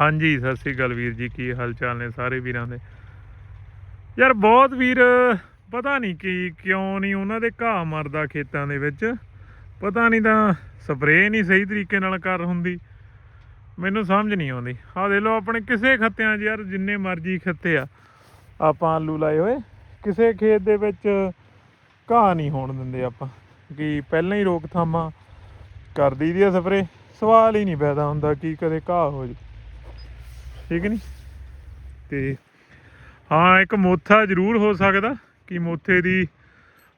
ਹਾਂਜੀ, ਸਤਿ ਸ੍ਰੀ ਅਕਾਲ ਵੀਰ ਜੀ, ਕੀ ਹਾਲ ਚਾਲ ਨੇ ਸਾਰੇ ਵੀਰਾਂ ਦੇ? ਯਾਰ, ਬਹੁਤ ਵੀਰ, ਪਤਾ ਨਹੀਂ ਕੀ, ਕਿਉਂ ਨਹੀਂ ਉਹਨਾਂ ਦੇ ਘਾਹ ਮਰਦਾ ਖੇਤਾਂ ਦੇ ਵਿੱਚ। ਪਤਾ ਨਹੀਂ ਤਾਂ ਸਪਰੇਅ ਨਹੀਂ ਸਹੀ ਤਰੀਕੇ ਨਾਲ ਕਰ ਹੁੰਦੀ। ਮੈਨੂੰ ਸਮਝ ਨਹੀਂ ਆਉਂਦੀ। ਆਹ ਦੇਖ ਲਓ, ਆਪਣੇ ਕਿਸੇ ਖੱਤਿਆਂ 'ਚ ਯਾਰ ਜਿੰਨੇ ਮਰਜ਼ੀ ਖੱਤੇ ਆ। ਆਪਾਂ ਆਲੂ ਲਾਏ ਹੋਏ, ਕਿਸੇ ਖੇਤ ਦੇ ਵਿੱਚ ਘਾਹ ਨਹੀਂ ਹੋਣ ਦਿੰਦੇ ਆਪਾਂ। ਕਿ ਪਹਿਲਾਂ ਹੀ ਰੋਕਥਾਮਾਂ ਕਰ ਦਈਦੀ ਆ ਸਪਰੇਅ, ਸਵਾਲ ਹੀ ਨਹੀਂ ਪੈਦਾ ਹੁੰਦਾ ਕਿ ਕਦੇ ਘਾਹ ਹੋ ਜੇ ਠੀਕ ਨਹੀਂ ਤੇ ਹਾਂ, ਇੱਕ ਮੋਥਾ ਜ਼ਰੂਰ ਹੋ ਸਕਦਾ ਕਿ ਮੋਥੇ ਦੀ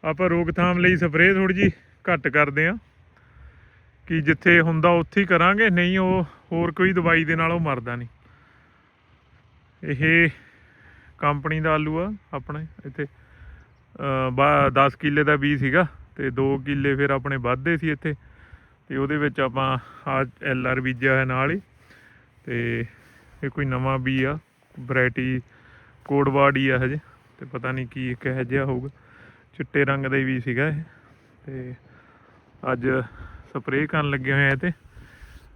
ਆਪਾਂ ਰੋਕਥਾਮ ਲਈ ਸਪਰੇਅ ਥੋੜੀ ਜੀ ਘੱਟ ਕਰਦੇ ਆ ਕਿ ਜਿੱਥੇ ਹੁੰਦਾ ਉੱਥੇ ਹੀ ਕਰਾਂਗੇ, ਨਹੀਂ ਉਹ ਹੋਰ ਕੋਈ ਦਵਾਈ ਦੇ ਨਾਲ ਉਹ ਮਰਦਾ ਨਹੀਂ ਇਹ ਕੰਪਨੀ ਦਾ ਆਲੂ ਆ ਆਪਣੇ, ਇੱਥੇ 10 ਕਿੱਲੇ ਦਾ ਬੀਜ ਸੀਗਾ ਤੇ 2 ਕਿੱਲੇ ਫਿਰ ਆਪਣੇ ਵੱਧਦੇ ਸੀ ਇੱਥੇ। ਤੇ ਉਹਦੇ ਵਿੱਚ ਆਪਾਂ ਆ ਐਲ ਆਰ ਬੀਜਿਆ ਹੈ ਨਾਲ ਹੀ। ਤੇ ਇਹ ਕੋਈ ਨਵਾਂ ਬੀ ਆ ਵੈਰਾਈਟੀ ਕੋਡਵਾਰਡ ਹੀ ਆ ਹਜੇ ਤੇ ਪਤਾ ਨਹੀਂ ਕੀ ਕਿਹੋ ਜਿਹਾ ਹੋਊਗਾ। ਚਿੱਟੇ ਰੰਗ ਦਾ ਵੀ ਸੀਗਾ ਇਹ, ਤੇ ਅੱਜ ਸਪਰੇਅ ਕਰਨ ਲੱਗੇ ਹੋਏ ਆ ਤੇ।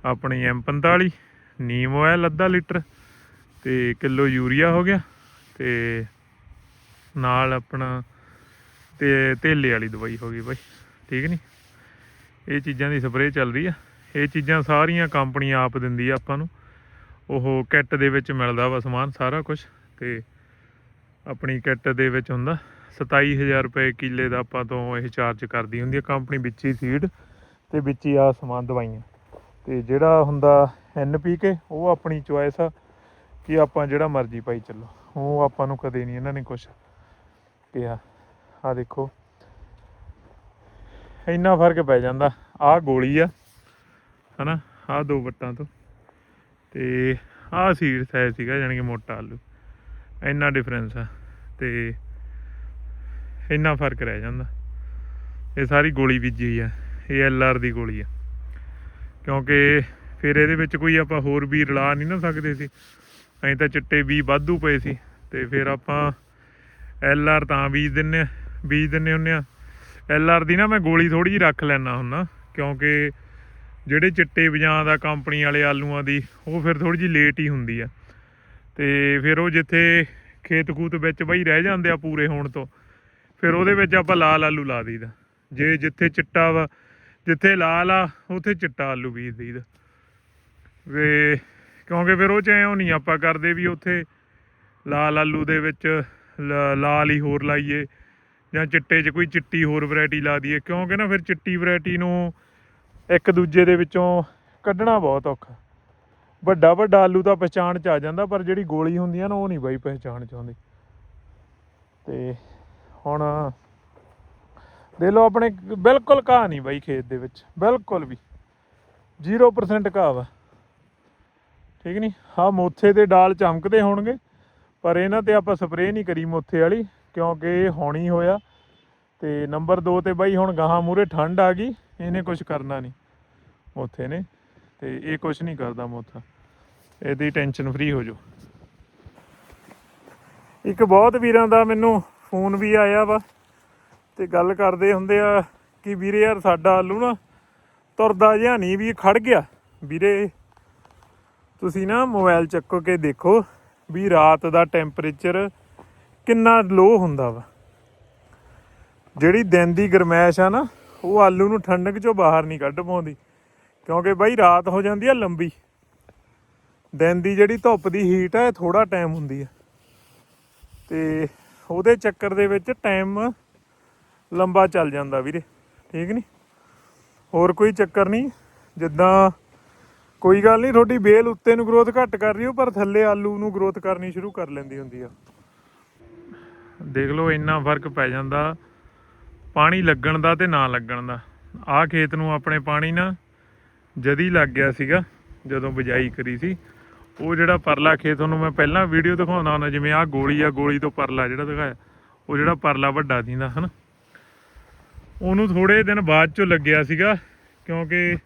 ਆਪਣੀ M45 ਨੀਮ ਆਇਲ ਅੱਧਾ ਲੀਟਰ, ਤੇ ਕਿਲੋ ਯੂਰੀਆ ਹੋ ਗਿਆ, ਤੇ ਨਾਲ ਆਪਣਾ ਤੇ ਧੇਲੇ ਵਾਲੀ ਦਵਾਈ ਹੋ ਗਈ ਬਾਈ, ਠੀਕ ਨਹੀਂ? ਇਹ ਚੀਜ਼ਾਂ ਦੀ ਸਪਰੇਅ ਚੱਲ ਰਹੀ ਆ। ਇਹ ਚੀਜ਼ਾਂ ਸਾਰੀਆਂ ਕੰਪਨੀ ਆਪ ਦਿੰਦੀ ਆ ਆਪਾਂ ਨੂੰ। ਉਹ ਕਿੱਟ ਦੇ ਵਿੱਚ ਮਿਲਦਾ ਵਾ ਸਮਾਨ, ਸਾਰਾ ਕੁਝ ਤੇ ਆਪਣੀ ਕਿੱਟ ਦੇ ਵਿੱਚ ਹੁੰਦਾ। 27000 ਰੁਪਏ ਕਿੱਲੇ ਦਾ ਆਪਾਂ ਤੋਂ ਇਹ ਚਾਰਜ ਕਰਦੀ ਹੁੰਦੀ ਆ। ਕੰਪਨੀ ਵਿੱਚ ਹੀ ਸੀਡ ਤੇ ਵਿੱਚ ਹੀ ਆ ਸਮਾਨ, ਦਵਾਈਆਂ। ਤੇ ਜਿਹੜਾ ਹੁੰਦਾ ਐਨਪੀਕੇ ਉਹ ਆਪਣੀ ਚੁਆਇਸ ਆ ਕਿ ਆਪਾਂ ਜਿਹੜਾ ਮਰਜ਼ੀ ਪਾਈ ਚੱਲੋ। ਉਹ ਆਪਾਂ ਨੂੰ ਕਦੇ ਨਹੀਂ ਇਹਨਾਂ ਨੇ ਕੁਝ ਕਿਹਾ। ਆ ਦੇਖੋ। ਇੰਨਾ ਫ਼ਰਕ ਪੈ ਜਾਂਦਾ। ਆਹ ਗੋਲੀ ਆ, ਹਨਾ? ਆਹ ਦੋ ਵੱਟਾਂ ਤੋਂ। ਤੇ ਆਹ ਸੀਡ ਸਾਈਜ਼ ਸੀਗਾ ਜਾਣੀ ਕਿ ਮੋਟਾ ਆਲੂ। ਇੰਨਾ ਡਿਫਰੈਂਸ ਆ ਤੇ ਇੰਨਾ ਫ਼ਰਕ ਰਹਿ ਜਾਂਦਾ। ਇਹ ਸਾਰੀ ਗੋਲੀ ਬੀਜੀ ਹੋਈ ਆ, ਇਹ ਐਲ ਆਰ ਦੀ ਗੋਲੀ ਆ। ਕਿਉਂਕਿ ਫਿਰ ਇਹਦੇ ਵਿੱਚ ਕੋਈ ਆਪਾਂ ਹੋਰ ਵੀ ਰਲਾ ਨਹੀਂ ਨਾ ਸਕਦੇ ਸੀ। ਐਂ ਤਾਂ ਚਿੱਟੇ ਵੀ ਵਾਧੂ ਪਏ ਸੀ ਤੇ ਫਿਰ ਆਪਾਂ ਐਲ ਆਰ ਤਾਂ ਬੀਜ ਦਿੰਨੇ ਆ, ਬੀਜ ਦਿੰਨੇ ਹੁੰਨੇ ਆ। ਐਲ ਆਰ ਦੀ ਨਾ ਮੈਂ ਗੋਲੀ ਥੋੜੀ ਜਿਹੀ ਰੱਖ ਲੈਣਾ ਹੁੰਨਾ ਕਿਉਂਕਿ ਜਿਹੜੇ ਚਿੱਟੇ ਬਜਾਂ ਦਾ ਕੰਪਨੀ ਵਾਲੇ ਆਲੂਆਂ ਦੀ, ਉਹ ਫਿਰ ਥੋੜੀ ਜਿਹੀ ਲੇਟ ਹੀ ਹੁੰਦੀ ਆ। ਤੇ ਫਿਰ ਉਹ ਜਿੱਥੇ ਖੇਤ ਖੂਤ ਵਿੱਚ ਬਈ ਰਹਿ ਜਾਂਦੇ ਆ ਪੂਰੇ ਹੋਣ ਤੋਂ, ਫਿਰ ਉਹਦੇ ਵਿੱਚ ਆਪਾਂ ਲਾਲ ਆਲੂ ਲਾ ਦਈਦਾ। ਜੇ ਜਿੱਥੇ ਚਿੱਟਾ ਵਾ, ਜਿੱਥੇ ਲਾਲ ਆ, ਉੱਥੇ ਚਿੱਟਾ ਆਲੂ ਬੀਜ ਦਈਦਾ। ਵੇ ਕਿਉਂਕਿ ਫਿਰ ਉਹ ਚ ਐਂ ਨਹੀਂ ਆਪਾਂ ਕਰਦੇ ਵੀ ਉੱਥੇ ਲਾਲ ਆਲੂ ਦੇ ਵਿੱਚ ਲ- ਲਾਲ ਹੀ ਹੋਰ ਲਾਈਏ ਜਾਂ ਚਿੱਟੇ 'ਚ ਕੋਈ ਚਿੱਟੀ ਹੋਰ ਵੈਰਾਈਟੀ ਲਾ ਦਈਏ, ਕਿਉਂਕਿ ਨਾ ਫਿਰ ਚਿੱਟੀ ਵੈਰਾਈਟੀ ਨੂੰ ਇੱਕ ਦੂਜੇ ਦੇ ਵਿੱਚੋਂ ਕੱਢਣਾ ਬਹੁਤ ਔਖਾ। ਵੱਡਾ ਵੱਡਾ ਆਲੂ ਤਾਂ ਪਛਾਣ ਚ ਆ ਜਾਂਦਾ, ਪਰ ਜਿਹੜੀ ਗੋਲੀ ਹੁੰਦੀ ਆ ਨਾ, ਉਹ ਨਹੀਂ ਬਾਈ ਪਹਿਚਾਣ ਚ ਆਉਂਦੀ। ਤੇ ਹੁਣ ਦੇ ਲੋ ਆਪਣੇ, ਬਿਲਕੁਲ ਘਾਹ ਨਹੀਂ ਬਾਈ ਖੇਤ ਦੇ ਵਿੱਚ, ਬਿਲਕੁਲ ਵੀ। 0% ਘਾਹ ਵਾ। ਠੀਕ ਨਹੀਂ ਹਾਂ ਮੋਥੇ ਦੇ ਡਾਲ ਚਮਕਦੇ ਹੋਣਗੇ, ਪਰ ਇਹਨਾਂ ਤੇ ਆਪਾਂ ਸਪਰੇਅ ਨਹੀਂ ਕਰੀ ਮੋਥੇ ਵਾਲੀ, ਕਿਉਂਕਿ ਇਹ ਹੋਣੀ ਹੋਇਆ। ਤੇ ਨੰਬਰ 2 ਤੇ ਬਾਈ ਹੁਣ ਗਾਹਾਂ ਮੂਰੇ ਠੰਡ ਆ ਗਈ। ਇਹਨੇ ਕੁਝ ਕਰਨਾ ਨਹੀਂ ਮੋਥੇ ਨੇ ਤੇ ਇਹ ਕੁਝ ਨਹੀਂ ਕਰਦਾ ਮੋਥਾ। ਇਹਦੀ ਟੈਨਸ਼ਨ ਫ੍ਰੀ ਹੋ ਜਾਓ। ਇੱਕ ਬਹੁਤ ਵੀਰਾਂ ਦਾ ਮੈਨੂੰ ਫੋਨ ਵੀ ਆਇਆ ਵਾ ਤੇ ਗੱਲ ਕਰਦੇ ਹੁੰਦੇ ਆ ਕਿ ਵੀਰੇ ਯਾਰ ਸਾਡਾ ਆਲੂ ਨਾ ਤੁਰਦਾ ਜਿਹਾ ਨਹੀਂ ਵੀ ਖੜ ਗਿਆ। ਵੀਰੇ, ਤੁਸੀਂ ਨਾ ਮੋਬਾਈਲ ਚੱਕੋ ਕੇ ਦੇਖੋ ਵੀ ਰਾਤ ਦਾ ਟੈਂਪਰੇਚਰ ਕਿੰਨਾ ਲੋ ਹੁੰਦਾ ਵਾ। ਜਿਹੜੀ ਦਿਨ ਦੀ ਗਰਮੈਸ਼ ਆ ਨਾ ਉਹ ਆਲੂ ਨੂੰ ਠੰਡਕ ਚੋਂ ਬਾਹਰ ਨਹੀਂ ਕੱਢ ਪਾਉਂਦੀ, ਕਿਉਂਕਿ ਬਾਈ ਰਾਤ ਹੋ ਜਾਂਦੀ ਆ ਲੰਬੀ। ਦਿਨ ਦੀ ਜਿਹੜੀ ਧੁੱਪ ਦੀ ਹੀਟ ਆ, ਇਹ ਥੋੜਾ ਟਾਈਮ ਹੁੰਦੀ ਆ। ਤੇ ਉਹਦੇ ਚੱਕਰ ਦੇ ਵਿੱਚ ਟਾਈਮ ਲੰਬਾ ਚੱਲ ਜਾਂਦਾ ਵੀਰੇ, ਠੀਕ ਨਹੀਂ ਹੋਰ ਕੋਈ ਚੱਕਰ ਨਹੀਂ ਜਿੱਦਾਂ ਕੋਈ ਗੱਲ ਨਹੀਂ ਤੁਹਾਡੀ ਬੇਲ ਉੱਤੇ ਨੂੰ ਗਰੋਥ ਘੱਟ ਕਰ ਰਹੀ ਹੋ, ਪਰ ਥੱਲੇ ਆਲੂ ਨੂੰ ਗਰੋਥ ਕਰਨੀ ਸ਼ੁਰੂ ਕਰ ਲੈਂਦੀ ਹੁੰਦੀ ਆ। ਦੇਖ ਲਓ, ਇੰਨਾ ਫ਼ਰਕ ਪੈ ਜਾਂਦਾ। ਪਾਣੀ ਲੱਗਣ ਦਾ ਤੇ ਨਾ ਲੱਗਣ ਦਾ। ਆਹ ਖੇਤ ਨੂੰ ਆਪਣੇ ਪਾਣੀ ਨਾ ਜਦੀ ਲੱਗ ਗਿਆ ਸੀਗਾ, ਜਦੋਂ ਬਿਜਾਈ ਕਰੀ ਸੀ। ਉਹ ਜਿਹੜਾ ਪਰਲਾ ਖੇਤ ਉਹਨੂੰ ਮੈਂ ਪਹਿਲਾਂ ਵੀਡੀਓ ਦਿਖਾਉਂਦਾ ਹੁੰਦਾ, ਜਿਵੇਂ ਆਹ ਗੋਲੀ ਆ, ਗੋਲੀ ਤੋਂ ਪਰਲਾ ਜਿਹੜਾ ਦਿਖਾਇਆ, ਉਹ ਜਿਹੜਾ ਪਰਲਾ ਵੱਡਾ ਦਿੰਦਾ ਹਨ? ਉਹਨੂੰ ਥੋੜੇ ਦਿਨ ਬਾਅਦ ਚੋਂ ਲੱਗਿਆ ਸੀਗਾ, ਕਿਉਂਕਿ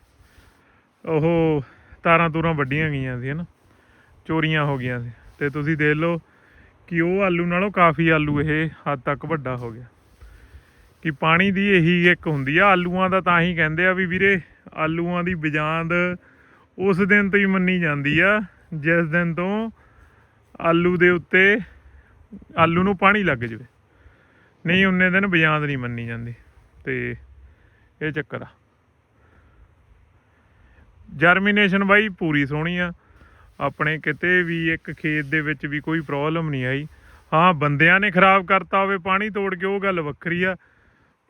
ਉਹ ਤਾਰਾਂ ਤੂਰਾਂ ਵੱਡੀਆਂ ਗਈਆਂ ਸੀ, ਹਨ? ਚੋਰੀਆਂ ਹੋ ਗਈਆਂ ਸੀ। ਤੇ ਤੁਸੀਂ ਦੇਖ ਲਓ ਕਿ ਉਹ ਆਲੂ ਨਾਲੋਂ ਕਾਫੀ ਆਲੂ ਇਹ ਹੱਦ ਤੱਕ ਵੱਡਾ ਹੋ ਗਿਆ। ਕਿ ਪਾਣੀ ਦੀ ਇਹੀ ਇੱਕ ਹੁੰਦੀ ਆ, ਆਲੂਆਂ ਦਾ ਤਾਂ ਹੀ ਕਹਿੰਦੇ ਆ ਵੀ ਵੀਰੇ, ਆਲੂਆਂ ਦੀ ਬਜਾਂਦ ਉਸ ਦਿਨ ਤੋਂ ਹੀ ਮੰਨੀ ਜਾਂਦੀ ਆ, ਜਿਸ ਦਿਨ ਤੋਂ ਆਲੂ ਦੇ ਉੱਤੇ ਆਲੂ ਨੂੰ ਪਾਣੀ ਲੱਗ ਜਾਵੇ। ਨਹੀਂ, ਉਹਨੇ ਦਿਨ ਬਜਾਂਦ ਨਹੀਂ ਮੰਨੀ ਜਾਂਦੀ। ਤੇ ਇਹ ਚੱਕਰ ਆ। ਜਰਮੀਨੇਸ਼ਨ ਬਾਈ ਪੂਰੀ ਸੋਹਣੀ ਆ। ਆਪਣੇ ਕਿਤੇ ਵੀ ਇੱਕ ਖੇਤ ਦੇ ਵਿੱਚ ਵੀ ਕੋਈ ਪ੍ਰੋਬਲਮ ਨਹੀਂ ਆਈ। ਹਾਂ, ਬੰਦਿਆਂ ਨੇ ਖਰਾਬ ਕਰਤਾ ਹੋਵੇ ਪਾਣੀ ਤੋੜ ਕੇ, ਉਹ ਗੱਲ ਵੱਖਰੀ ਆ।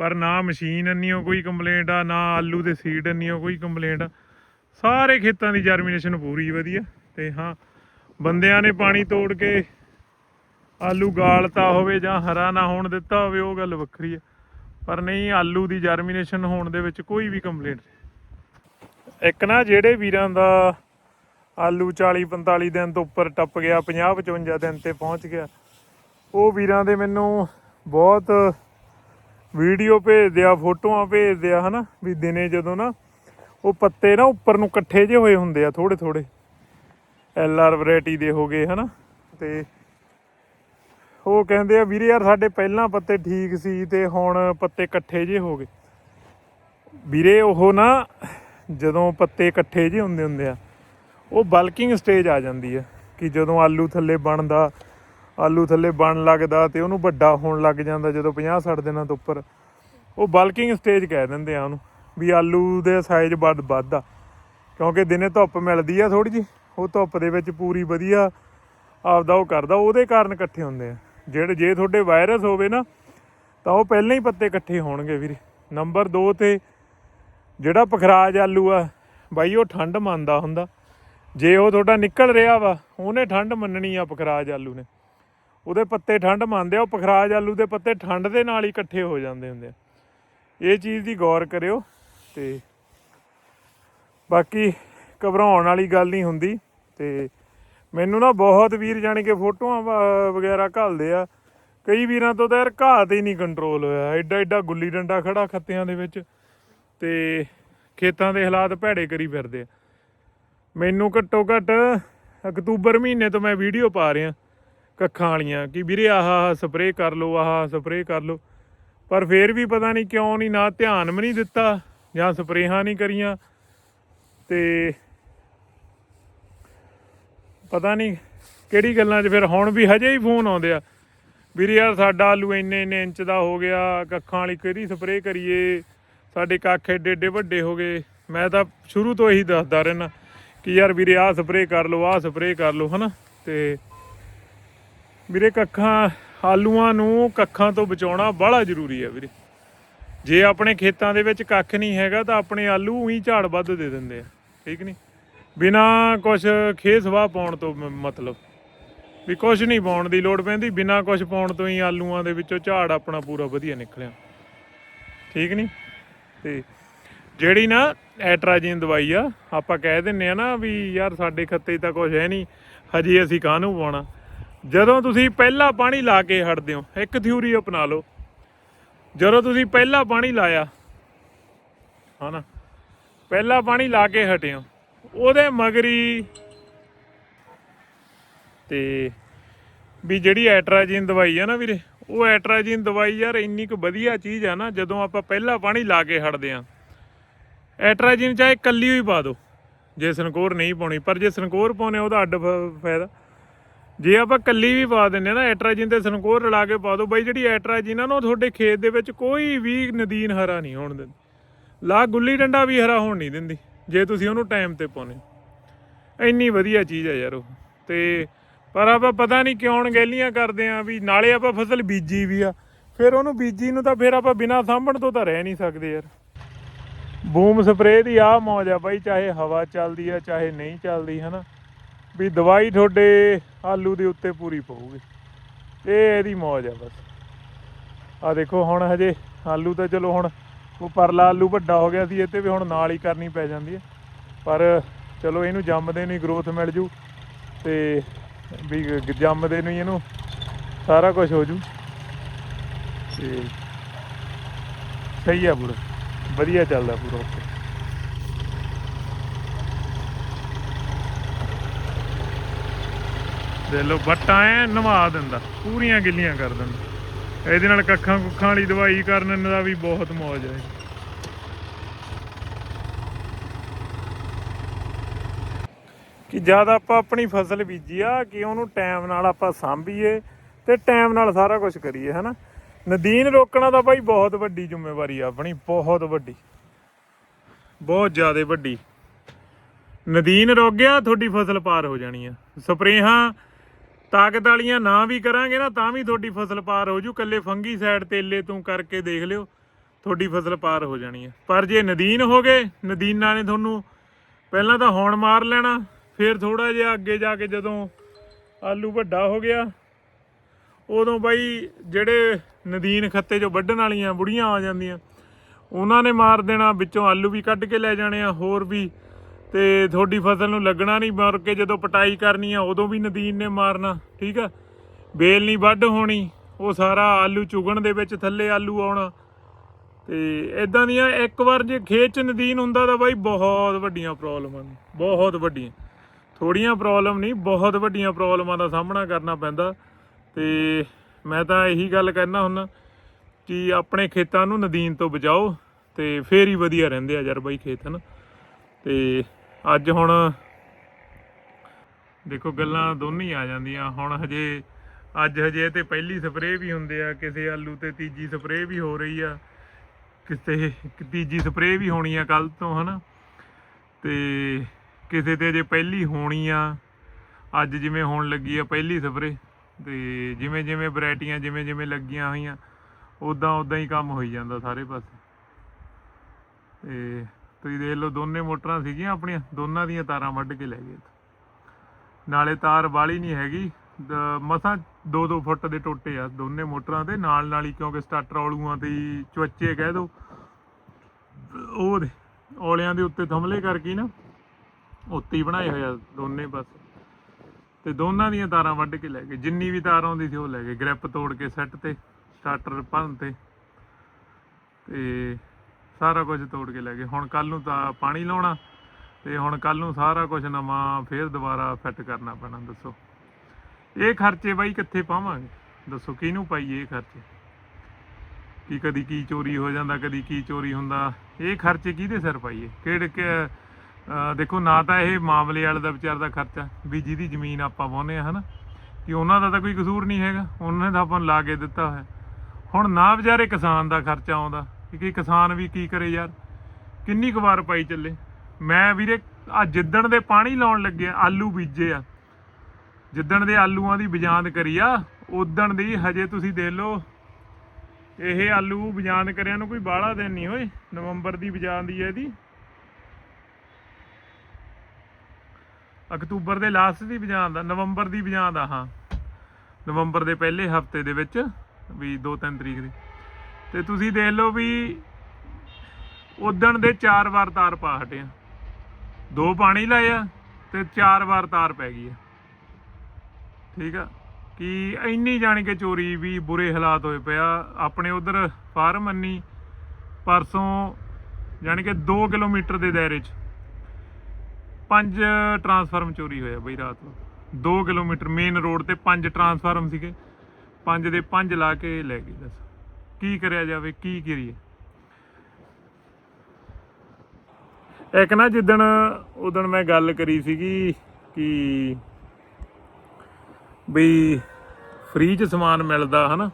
ਪਰ ਨਾ ਮਸ਼ੀਨ ਅੰਨੀਓ ਕੋਈ ਕੰਪਲੇਂਟ ਆ, ਨਾ ਆਲੂ ਦੇ ਸੀਡ ਅੰਨੀਓ ਕੋਈ ਕੰਪਲੇਂਟ ਆ। ਸਾਰੇ ਖੇਤਾਂ ਦੀ ਜਰਮੀਨੇਸ਼ਨ ਪੂਰੀ ਵਧੀਆ ਤੇ ਹਾਂ, ਬੰਦਿਆਂ ਨੇ ਪਾਣੀ ਤੋੜ ਕੇ ਆਲੂ ਗਾਲਤਾ ਹੋਵੇ ਜਾਂ ਹਰਾ ਨਾ ਹੋਣ ਦਿੱਤਾ ਹੋਵੇ, ਉਹ ਗੱਲ ਵੱਖਰੀ ਆ। ਪਰ ਨਹੀਂ, ਆਲੂ ਦੀ ਜਰਮੀਨੇਸ਼ਨ ਹੋਣ ਦੇ ਵਿੱਚ ਕੋਈ ਵੀ ਕੰਪਲੇਂਟ ਇੱਕ ਨਾ ਜਿਹੜੇ ਵੀਰਾਂ ਦਾ ਆਲੂ 40 45 ਦਿਨ ਤੋਂ ਉੱਪਰ ਟੱਪ ਗਿਆ 50 55 ਦਿਨ ਤੇ ਪਹੁੰਚ ਗਿਆ, ਉਹ ਵੀਰਾਂ ਦੇ ਮੈਨੂੰ ਬਹੁਤ ਵੀਡੀਓ ਭੇਜਦੇ ਆ, ਫੋਟੋਆਂ ਭੇਜਦੇ ਆ, ਹਨਾ? ਵੀ ਦਿਨੇ ਜਦੋਂ ਨਾ ਉਹ ਪੱਤੇ ਨਾ ਉੱਪਰ ਨੂੰ ਇਕੱਠੇ ਜੇ ਹੋਏ ਹੁੰਦੇ ਆ ਥੋੜੇ ਥੋੜੇ ਐਲ ਆਰ ਵੈਰਾਈਟੀ ਦੇ ਹੋ ਹਨਾ? ਤੇ ਉਹ ਕਹਿੰਦੇ ਆ, ਵੀਰੇ ਯਾਰ ਸਾਡੇ ਪਹਿਲਾਂ ਪੱਤੇ ਠੀਕ ਸੀ ਤੇ ਹੁਣ ਪੱਤੇ ਇਕੱਠੇ ਜੇ ਹੋ ਗਏ। ਵੀਰੇ ਉਹ ਨਾ ਜਦੋਂ ਪੱਤੇ ਇਕੱਠੇ ਜੇ ਹੁੰਦੇ ਹੁੰਦੇ ਆ, ਉਹ ਬਲਕਿੰਗ ਸਟੇਜ ਆ ਜਾਂਦੀ ਆ, ਕਿ ਜਦੋਂ ਆਲੂ ਥੱਲੇ ਬਣਦਾ ਆਲੂ ਥੱਲੇ ਬਣ ਲੱਗਦਾ ਤੇ ਉਹਨੂੰ ਵੱਡਾ ਹੋਣ ਲੱਗ ਜਾਂਦਾ ਜਦੋਂ 50 60 ਦਿਨਾਂ ਤੋਂ ਉੱਪਰ। ਉਹ ਬਲਕਿੰਗ ਸਟੇਜ ਕਹਿ ਦਿੰਦੇ ਆ ਉਹਨੂੰ, ਵੀ ਆਲੂ ਦੇ ਸਾਈਜ਼ ਵੱਧ ਵੱਧਦਾ। ਕਿਉਂਕਿ ਦਿਨੇ ਧੁੱਪ ਮਿਲਦੀ ਆ ਥੋੜੀ ਜੀ ਉਹ ਧੁੱਪ ਦੇ ਵਿੱਚ ਪੂਰੀ ਵਧੀਆ ਆਪਦਾ ਉਹ ਕਰਦਾ, ਉਹਦੇ ਕਾਰਨ ਇਕੱਠੇ ਹੁੰਦੇ ਆ। ਜਿਹੜੇ, ਜੇ ਤੁਹਾਡੇ ਵਾਇਰਸ ਹੋਵੇ ਨਾ, ਤਾਂ ਉਹ ਪਹਿਲਾਂ ਹੀ ਪੱਤੇ ਇਕੱਠੇ ਹੋਣਗੇ ਵੀਰੇ। ਨੰਬਰ 2 ਤੇ ਜਿਹੜਾ ਪਖਰਾਜ ਆਲੂ ਆ, ਬਾਈ ਉਹ ਠੰਡ ਮੰਨਦਾ ਹੁੰਦਾ। ਜੇ ਉਹ ਤੁਹਾਡਾ ਨਿਕਲ ਰਿਹਾ ਵਾ, ਉਹਨੇ ਠੰਡ ਮੰਨਣੀ ਆ ਪਖਰਾਜ ਆਲੂ ਨੇ। ਉਹਦੇ ਪੱਤੇ ਠੰਡ ਮੰਨਦੇ ਆ, ਉਹ ਪਖਰਾਜ ਆਲੂ ਦੇ ਪੱਤੇ ਠੰਡ ਦੇ ਨਾਲ ਹੀ ਇਕੱਠੇ ਹੋ ਜਾਂਦੇ ਹੁੰਦੇ ਆ। ਇਹ ਚੀਜ਼ ਦੀ ਗੌਰ ਕਰਿਓ ਤੇ ਬਾਕੀ ਘਬਰਾਉਣ ਵਾਲੀ ਗੱਲ ਨਹੀਂ ਹੁੰਦੀ ਤੇ ਮੈਨੂੰ ਨਾ ਬਹੁਤ ਵੀਰ ਜਾਣੀ ਕਿ ਫੋਟੋਆਂ ਵ- ਵਗੈਰਾ ਘੱਲਦੇ ਆ। ਕਈ ਵੀਰਾਂ ਤੋਂ ਤਾਂ ਯਾਰ ਘਾਹ ਤੇ ਹੀ ਨਹੀਂ ਕੰਟਰੋਲ ਹੋਇਆ। ਐਡਾ ਐਡਾ ਗੁੱਲੀ ਡੰਡਾ ਖੜਾ ਖੱਤਿਆਂ ਦੇ ਵਿੱਚ ਤੇ ਖੇਤਾਂ ਦੇ ਹਾਲਾਤ ਭੈੜੇ ਕਰੀ ਫਿਰਦੇ ਆ। ਮੈਨੂੰ ਘੱਟੋ ਘੱਟ ਅਕਤੂਬਰ ਮਹੀਨੇ ਤੋਂ ਮੈਂ ਵੀਡੀਓ ਪਾ ਰਿਹਾ। ਕੱਖਾਂ ਵਾਲੀਆਂ ਕਿ ਵੀਰੇ ਆਹ ਸਪਰੇਅ ਕਰ ਲਓ, ਆਹ ਸਪਰੇਅ ਕਰ ਲਓ। ਪਰ ਫੇਰ ਵੀ ਪਤਾ ਨਹੀਂ ਕਿਉਂ ਨਹੀਂ, ਨਾ ਧਿਆਨ ਵੀ ਨਹੀਂ ਦਿੱਤਾ, ਜਾਂ ਸਪਰੇਹਾਂ ਨਹੀਂ ਕਰੀਆਂ। ਤੇ ਪਤਾ ਨਹੀਂ ਕਿਹੜੀ ਗੱਲਾਂ 'ਚ ਫਿਰ ਹੁਣ ਵੀ ਹਜੇ ਹੀ ਫੋਨ ਆਉਂਦੇ ਆ। ਵੀਰੇ ਯਾਰ ਸਾਡਾ ਆਲੂ ਇੰਨੇ ਇੰਨੇ ਇੰਚ ਦਾ ਹੋ ਗਿਆ, ਕੱਖਾਂ ਵਾਲੀ ਕਿਹੜੀ ਸਪਰੇਅ ਕਰੀਏ? ਸਾਡੇ ਕੱਖ ਏਡੇ ਏਡੇ ਵੱਡੇ ਹੋ ਗਏ। ਮੈਂ ਤਾਂ ਸ਼ੁਰੂ ਤੋਂ ਇਹੀ ਦੱਸਦਾ ਰਹਿਣਾ ਕਿ ਯਾਰ ਵੀਰੇ ਆਹ ਸਪਰੇਅ ਕਰ ਲਓ, ਆਹ ਸਪਰੇਅ ਕਰ ਲਓ, ਹਨਾ? ਤੇ ਵੀਰੇ ਕੱਖਾਂ, ਆਲੂਆਂ ਨੂੰ ਕੱਖਾਂ ਤੋਂ ਬਚਾਉਣਾ ਬੜਾ ਜ਼ਰੂਰੀ ਹੈ ਵੀਰੇ। ਜੇ ਆਪਣੇ ਖੇਤਾਂ ਦੇ ਵਿੱਚ ਕੱਖ ਨਹੀਂ ਹੈਗਾ ਤਾਂ ਆਪਣੇ ਆਲੂ ਹੀ ਝਾੜ ਵੱਧ ਦੇ ਦਿੰਦੇ ਆ, ਠੀਕ ਨਹੀਂ? ਬਿਨਾ ਕੁਝ ਖੇਸ ਵਾਹ ਪਾਉਣ ਤੋਂ ਮਤਲਬ। ਵੀ ਕੁਝ ਨਹੀਂ ਪਾਉਣ ਦੀ ਲੋੜ ਪੈਂਦੀ, ਬਿਨਾ ਕੁਝ ਪਾਉਣ ਤੋਂ ਹੀ ਆਲੂਆਂ ਦੇ ਵਿੱਚੋਂ ਝਾੜ ਆਪਣਾ ਪੂਰਾ ਵਧੀਆ ਨਿਕਲਿਆ। ਠੀਕ ਨਹੀਂ? ਤੇ ਜਿਹੜੀ ਨਾ ਐਟਰਾਜੀਨ ਦਵਾਈ ਆ, ਆਪਾਂ ਕਹਿ ਦਿੰਨੇ ਆ ਨਾ ਵੀ ਯਾਰ ਸਾਡੇ ਖੱਤੇ ਤਾਂ ਕੁਝ ਹੈ ਨਹੀਂ, ਹਜੇ ਅਸੀਂ ਕਾਹਨੂੰ ਪਾਉਣਾ? ਜਦੋਂ ਤੁਸੀਂ ਪਹਿਲਾ ਪਾਣੀ ਲਾ ਕੇ ਹਟਦੇ ਹੋ, ਇੱਕ ਥਿਊਰੀ ਅਪਣਾ ਲਓ। ਜਦੋਂ ਤੁਸੀਂ ਪਹਿਲਾ ਪਾਣੀ ਲਾਇਆ, ਹਨਾ, ਪਹਿਲਾ ਪਾਣੀ ਲਾ ਕੇ ਹਟੇ ਹੋ, ਉਹਦੇ ਮਗਰੀ ਤੇ ਵੀ ਜਿਹੜੀ ਐਟਰਾਜੀਨ ਦਵਾਈ ਆ ਨਾ ਵੀਰੇ, ਉਹ ਐਟਰਾਜੀਨ ਦਵਾਈ ਯਾਰ ਇੰਨੀ ਕੁ ਵਧੀਆ ਚੀਜ਼ ਆ ਨਾ, ਜਦੋਂ ਆਪਾਂ ਪਹਿਲਾ ਪਾਣੀ ਲਾ ਕੇ ਹਟਦੇ ਆ ਐਟਰਾਜੀਨ ਚਾਹੇ ਕੱਲੀ ਹੋਈ ਪਾ ਦਿਓ ਜੇ ਸਨਕੋਰ ਨਹੀਂ ਪਾਉਣੀ, ਪਰ ਜੇ ਸਨਕੋਰ ਪਾਉਨੇ ਉਹਦਾ ਅੱਡ ਫ- ਫਾਇਦਾ। ਜੇ ਆਪਾਂ ਕੱਲੀ ਵੀ ਪਾ ਦਿੰਨੇ ਨਾ, ਐਟਰਾਜੀਨ ਤੇ ਸਨਕੋਰ ਰਲਾ ਕੇ ਪਾ ਦਿਓ, ਬਾਈ ਜਿਹੜੀ ਐਟਰਾਜੀਨ ਆ ਨਾ, ਉਹ ਤੁਹਾਡੇ ਖੇਤ ਦੇ ਵਿੱਚ ਕੋਈ ਵੀ ਨਦੀਨ ਹਰਾ ਨਹੀਂ ਹੋਣ ਦਿੰਦੀ। ਲਾ ਗੁੱਲੀ ਡੰਡਾ ਵੀ ਹਰਾ ਹੋਣ ਨਹੀਂ ਦਿੰਦੀ, ਜੇ ਤੁਸੀਂ ਉਹਨੂੰ ਟਾਈਮ ਤੇ ਪਾਉਨੇ ਇੰਨੀ ਵਧੀਆ ਚੀਜ਼ ਆ ਯਾਰ ਉਹ। ਤੇ ਪਰ ਆਪਾਂ ਪਤਾ ਨਹੀਂ ਕਿਉਂ ਅਣਗਹਿਲੀਆਂ ਕਰਦੇ ਆ ਵੀ ਨਾਲੇ ਆਪਾਂ ਫਸਲ ਬੀਜੀ ਵੀ ਆ, ਫਿਰ ਉਹਨੂੰ ਬੀਜੀ ਨੂੰ ਤਾਂ ਫਿਰ ਆਪਾਂ ਬਿਨਾਂ ਸਾਂਭਣ ਤੋਂ ਤਾਂ ਰਹਿ ਨਹੀਂ ਸਕਦੇ ਯਾਰ। ਬੂਮ ਸਪਰੇਅ ਦੀ ਆ ਮੌਜ ਆ ਬਾਈ, ਚਾਹੇ ਹਵਾ ਚੱਲਦੀ ਆ, ਚਾਹੇ ਨਹੀਂ ਚੱਲਦੀ, ਹਨਾ? ਵੀ ਦਵਾਈ ਤੁਹਾਡੇ ਆਲੂ ਦੇ ਉੱਤੇ ਪੂਰੀ ਪਊਗੀ। ਇਹ ਇਹਦੀ ਮੌਜ ਆ ਬਸ। ਆ ਦੇਖੋ, ਹੁਣ ਹਜੇ ਆਲੂ ਤਾਂ ਚਲੋ ਹੁਣ ਉਹ ਪਰਲਾ ਆਲੂ ਵੱਡਾ ਹੋ ਗਿਆ ਸੀ, ਇਹ ਤੇ ਵੀ ਹੁਣ ਨਾਲ ਹੀ ਕਰਨੀ ਪੈ ਜਾਂਦੀ ਹੈ। ਪਰ ਚਲੋ ਇਹਨੂੰ ਜੰਮਦੇ ਨੂੰ ਹੀ ਗਰੋਥ ਮਿਲ ਜੂ ਤੇ ਵੀ ਜੰਮਦੇ ਨੂੰ ਹੀ ਇਹਨੂੰ ਸਾਰਾ ਕੁਝ ਹੋ ਜੂ। ਤੇ ਸਹੀ ਆ ਪੂਰਾ। ਵਧੀਆ ਚੱਲਦਾ ਪੂਰਾ ਓਕੇ ਦੇ ਲੋ ਬੱਟਾ ਐ ਨਵਾ ਦਿੰਦਾ, ਪੂਰੀਆਂ ਗਿੱਲੀਆਂ ਕਰ ਦਿੰਦਾ। ਇਹਦੇ ਨਾਲ ਕੱਖਾਂ ਕੁੱਖਾਂ ਵਾਲੀ ਦਵਾਈ ਕਰਨ ਦਾ ਵੀ ਬਹੁਤ ਮੌਜ ਹੈ। ਕਿ ਜਦ ਆਪਾਂ ਆਪਣੀ ਫਸਲ ਬੀਜੀ ਆ, ਕਿ ਉਹਨੂੰ ਟਾਈਮ ਨਾਲ ਆਪਾਂ ਸਾਂਭੀਏ ਤੇ ਟਾਈਮ ਨਾਲ ਸਾਰਾ ਕੁਝ ਕਰੀਏ, ਹਨਾ? ਨਦੀਨ ਰੋਕਣਾ ਤਾਂ ਬਾਈ ਬਹੁਤ ਵੱਡੀ ਜ਼ਿੰਮੇਵਾਰੀ ਆ ਆਪਣੀ, ਬਹੁਤ ਵੱਡੀ। ਬਹੁਤ ਜ਼ਿਆਦਾ ਵੱਡੀ। ਨਦੀਨ ਰੁਕ ਗਿਆ ਤੁਹਾਡੀ ਫਸਲ ਪਾਰ ਹੋ ਜਾਣੀ ਆ। ਸਪਰੇਹਾਂ ਤਾਕਤ ਵਾਲੀਆਂ ਨਾ ਵੀ ਕਰਾਂਗੇ ਨਾ, ਤਾਂ ਵੀ ਤੁਹਾਡੀ ਫਸਲ ਪਾਰ ਹੋ ਜੂ। ਕੱਲੇ ਫੰਗੀ ਸਾਈਡ ਤੇਲੇ ਤੋਂ ਕਰਕੇ ਦੇਖ ਲਿਓ, ਤੁਹਾਡੀ ਫਸਲ ਪਾਰ ਹੋ ਜਾਣੀ ਹੈ ਪਰ ਜੇ ਨਦੀਨ ਹੋ ਗਏ, ਨਦੀਨਾਂ ਨੇ ਤੁਹਾਨੂੰ ਪਹਿਲਾਂ ਤਾਂ ਹੌਣ ਮਾਰ ਲੈਣਾ, ਫਿਰ ਥੋੜਾ ਜਿਹਾ ਅੱਗੇ ਜਾ ਕੇ ਜਦੋਂ ਆਲੂ ਵੱਡਾ ਹੋ ਗਿਆ, ਉਦੋਂ ਬਾਈ ਜਿਹੜੇ ਨਦੀਨ ਖੱਤੇ ਚੋਂ ਵੱਢਣ ਵਾਲੀਆਂ ਬੁੜੀਆਂ ਆ ਜਾਂਦੀਆਂ, ਉਹਨਾਂ ਨੇ ਮਾਰ ਦੇਣਾ, ਵਿੱਚੋਂ ਆਲੂ ਵੀ ਕੱਢ ਕੇ ਲੈ ਜਾਣੇ ਆ, ਹੋਰ ਵੀ ਤੇ ਤੁਹਾਡੀ ਫਸਲ ਨੂੰ ਲੱਗਣਾ ਨਹੀਂ ਮਰ ਕੇ ਜਦੋਂ ਪਟਾਈ ਕਰਨੀ ਆ, ਉਦੋਂ ਵੀ ਨਦੀਨ ਨੇ ਮਾਰਨਾ, ਠੀਕ ਆ? ਬੇਲ ਨਹੀਂ ਵੱਢ ਹੋਣੀ, ਉਹ ਸਾਰਾ ਆਲੂ ਚੁਗਣ ਦੇ ਵਿੱਚ ਥੱਲੇ ਆਲੂ ਆਉਣਾ। ਤੇ ਇਦਾਂ ਦੀਆਂ ਇੱਕ ਵਾਰ ਜੇ ਖੇਤ ਚ ਨਦੀਨ ਹੁੰਦਾ ਤਾਂ ਬਾਈ ਬਹੁਤ ਵੱਡੀਆਂ ਪ੍ਰੋਬਲਮਾਂ ਨੇ, ਬਹੁਤ ਵੱਡੀਆਂ। ਥੋੜੀਆਂ ਪ੍ਰੋਬਲਮ ਨਹੀਂ, ਬਹੁਤ ਵੱਡੀਆਂ ਪ੍ਰੋਬਲਮਾਂ ਦਾ ਸਾਹਮਣਾ ਕਰਨਾ ਪੈਂਦਾ। ਤੇ ਮੈਂ ਤਾਂ ਇਹੀ ਗੱਲ ਕਹਿਣਾ ਹੁੰਦਾ ਕਿ ਆਪਣੇ ਖੇਤਾਂ ਨੂੰ ਨਦੀਨ ਤੋਂ ਬਚਾਓ ਤੇ ਫੇਰ ਹੀ ਵਧੀਆ ਰਹਿੰਦੇ ਆ ਯਾਰ ਬਾਈ ਖੇਤ, ਹਨ? ਤੇ ਅੱਜ ਹੁਣ ਦੇਖੋ ਗੱਲਾਂ ਦੋਨੇ ਆ ਜਾਂਦੀਆਂ। ਹੁਣ ਹਜੇ, ਅੱਜ ਹਜੇ ਤੇ ਪਹਿਲੀ ਸਪਰੇਅ ਵੀ ਹੁੰਦੇ ਆ, ਕਿਸੇ ਆਲੂ ਤੇ ਤੀਜੀ ਸਪਰੇਅ ਵੀ ਹੋ ਰਹੀ ਆ। ਕਿਸੇ, ਤੀਜੀ ਸਪਰੇਅ ਵੀ ਹੋਣੀ ਆ ਕੱਲ ਤੋਂ, ਹਨਾ? ਤੇ ਕਿਸੇ ਤੇ ਅਜੇ ਪਹਿਲੀ ਹੋਣੀ ਆ। ਅੱਜ ਜਿਵੇਂ ਹੋਣ ਲੱਗੀ ਆ ਪਹਿਲੀ ਸਪਰੇਅ, ਤੇ ਜਿਵੇਂ ਜਿਵੇਂ ਵੈਰਾਈਟੀਆਂ ਜਿਵੇਂ ਜਿਵੇਂ ਲੱਗੀਆਂ ਹੋਈਆਂ ਉਦਾਂ ਉਦਾਂ ਹੀ ਕੰਮ ਹੋਈ ਜਾਂਦਾ ਸਾਰੇ ਪਾਸੇ। ਤੇ ਤੁਸੀਂ ਦੇਖ ਲਓ ਦੋਨੇ ਮੋਟਰਾਂ ਸੀਗੀਆਂ ਆਪਣੀਆਂ, ਦੋਨਾਂ ਦੀਆਂ ਤਾਰਾਂ ਵੱਢ ਕੇ ਲੈ ਗਏ ਨਾਲੇ ਤਾਰ ਵਾਲੀ ਨਹੀਂ ਹੈਗੀ ਮਸਾਂ 2-2 ਫੁੱਟ ਦੇ ਟੋਟੇ ਆ ਦੋਨੇ ਮੋਟਰਾਂ ਦੇ, ਨਾਲ ਨਾਲ ਹੀ ਕਿਉਂਕਿ ਸਟਾਰਟਰ ਔਲੂਆਂ ਤੇ ਹੀ ਕਹਿ ਦੋ। ਉਹ ਔਲਿਆਂ ਦੇ ਉੱਤੇ ਥੰਮਲੇ ਕਰਕੇ ਨਾ, ਉੱਤੇ ਹੀ ਬਣਾਏ ਹੋਏ ਆ ਦੋਨੇ ਬਸ। ਤੇ ਦੋਨਾਂ ਦੀਆਂ ਤਾਰਾਂ ਵੱਢ ਕੇ ਲੈ ਗਏ, ਜਿੰਨੀ ਵੀ ਤਾਰ ਆਉਂਦੀ ਸੀ ਉਹ ਲੈ ਗਏ, ਗ੍ਰਿਪ ਤੋੜ ਕੇ ਸੈੱਟ ਤੇ, ਸਟਾਰਟਰ ਭੰਨ ਤੇ। ਤੇ ਸਾਰਾ ਕੁਝ ਤੋੜ ਕੇ ਲੈ ਗਏ। ਹੁਣ ਕੱਲ ਨੂੰ ਤਾਂ ਪਾਣੀ ਲਾਉਣਾ ਤੇ ਹੁਣ ਕੱਲ ਨੂੰ ਸਾਰਾ ਕੁਝ ਨਵਾਂ ਫੇਰ ਦੁਬਾਰਾ ਫਿੱਟ ਕਰਨਾ ਪੈਣਾ, ਦੱਸੋ। ਇਹ ਖਰਚੇ ਬਾਈ ਕਿੱਥੇ ਪਾਵਾਂਗੇ? ਦੱਸੋ, ਕਿਹਨੂੰ ਪਾਈਏ ਇਹ ਖਰਚੇ? ਕਿ ਕਦੀ ਕੀ ਚੋਰੀ ਹੋ ਜਾਂਦਾ, ਕਦੀ ਕੀ ਚੋਰੀ ਹੁੰਦਾ। ਇਹ ਖਰਚੇ ਕਿਹਦੇ ਸਿਰ ਪਾਈਏ? ਕਿਹੜੇ ਕਿ ਦੇਖੋ, ਨਾ ਤਾਂ ਇਹ ਮਾਮਲੇ ਵਾਲੇ ਦਾ ਵਿਚਾਰ ਦਾ ਖਰਚਾ, ਵੀ ਜਿਹਦੀ ਜ਼ਮੀਨ ਆਪਾਂ ਵਾਹੁੰਦੇ ਆ ਹਨਾ? ਕਿ ਉਹਨਾਂ ਦਾ ਤਾਂ ਕੋਈ ਕਸੂਰ ਨਹੀਂ ਹੈਗਾ। ਉਹਨਾਂ ਨੇ ਤਾਂ ਆਪਾਂ ਨੂੰ ਲਾ ਕੇ ਦਿੱਤਾ ਹੋਇਆ। ਹੁਣ ਨਾ ਵਿਚਾਰੇ ਕਿਸਾਨ ਦਾ ਖਰਚਾ ਆਉਂਦਾ। ਕਿ ਕਿਸਾਨ ਵੀ ਕੀ ਕਰੇ ਯਾਰ? ਕਿੰਨੀ ਕੁ ਵਾਰ ਪਾਈ ਚੱਲੇ? ਮੈਂ ਵੀਰੇ ਆ ਜਿੱਦਣ ਦੇ ਪਾਣੀ ਲਾਉਣ ਲੱਗੇ ਆਲੂ ਬੀਜੇ ਆ। ਜਿੱਦਣ ਦੇ ਆਲੂਆਂ ਦੀ ਬਜਾਂਦ ਕਰੀ ਆ, ਉਦਣ ਦੀ ਹਜੇ ਤੁਸੀਂ ਦੇਖ ਲਓ, ਇਹ ਆਲੂ ਬਜਾਂਦ ਕਰਿਆ ਨੂੰ ਕੋਈ ਬਾਹਲਾ ਦਿਨ ਨਹੀਂ ਹੋਏ, ਨਵੰਬਰ ਦੀ ਬਜਾਂਦੀ ਹੈ ਇਹਦੀ। ਅਕਤੂਬਰ ਦੇ ਲਾਸਟ ਦੀ ਬਿਜਾਨ ਦਾ ਨਵੰਬਰ ਦੀ ਬਜਾਂਦ ਦਾ ਹਾਂ। ਨਵੰਬਰ ਦੇ ਪਹਿਲੇ ਹਫ਼ਤੇ ਦੇ ਵਿੱਚ, ਵੀ 2-3 ਤਰੀਕ ਦੀ। ਤੇ ਤੁਸੀਂ ਦੇਖ ਲਓ ਵੀ ਉਦਣ ਦੇ ਚਾਰ ਵਾਰ ਤਾਰ ਪਾ ਹਟਿਆ ਦੋ ਪਾਣੀ ਲਾਇਆ ਆ ਤੇ ਚਾਰ ਵਾਰ ਤਾਰ ਪੈ ਗਈ ਆ। ਠੀਕ ਆ? ਕਿ ਇੰਨੀ ਜਾਣੀ ਕਿ ਚੋਰੀ ਵੀ ਬੁਰੇ ਹਾਲਾਤ ਹੋਏ ਪਿਆ ਆਪਣੇ ਉਧਰ ਫਾਰਮ ਅੰਨੀ ਪਰਸੋਂ ਜਾਣੀ ਕਿ 2 ਕਿਲੋਮੀਟਰ ਦੇ ਦਾਇਰੇ 'ਚ ਪੰਜ ਟਰਾਂਸਫਾਰਮ ਚੋਰੀ ਹੋਇਆ ਬਈ ਰਾਤ ਨੂੰ। 2 ਕਿਲੋਮੀਟਰ ਮੇਨ ਰੋਡ ਤੇ ਪੰਜ ਟਰਾਂਸਫਾਰਮ ਸੀਗੇ। ਪੰਜ ਦੇ ਪੰਜ ਲਾ ਕੇ ਲੈ ਗਏ, ਦੱਸ। ਕੀ ਕਰਿਆ ਜਾਵੇ, ਕੀ ਕਰੀਏ? ਇੱਕ ਨਾ ਜਿੱਦਣ, ਉਦਣ ਮੈਂ ਗੱਲ ਕਰੀ ਸੀਗੀ ਕਿ ਬਈ ਫ੍ਰੀ ਚ ਸਮਾਨ ਮਿਲਦਾ ਹਨਾ,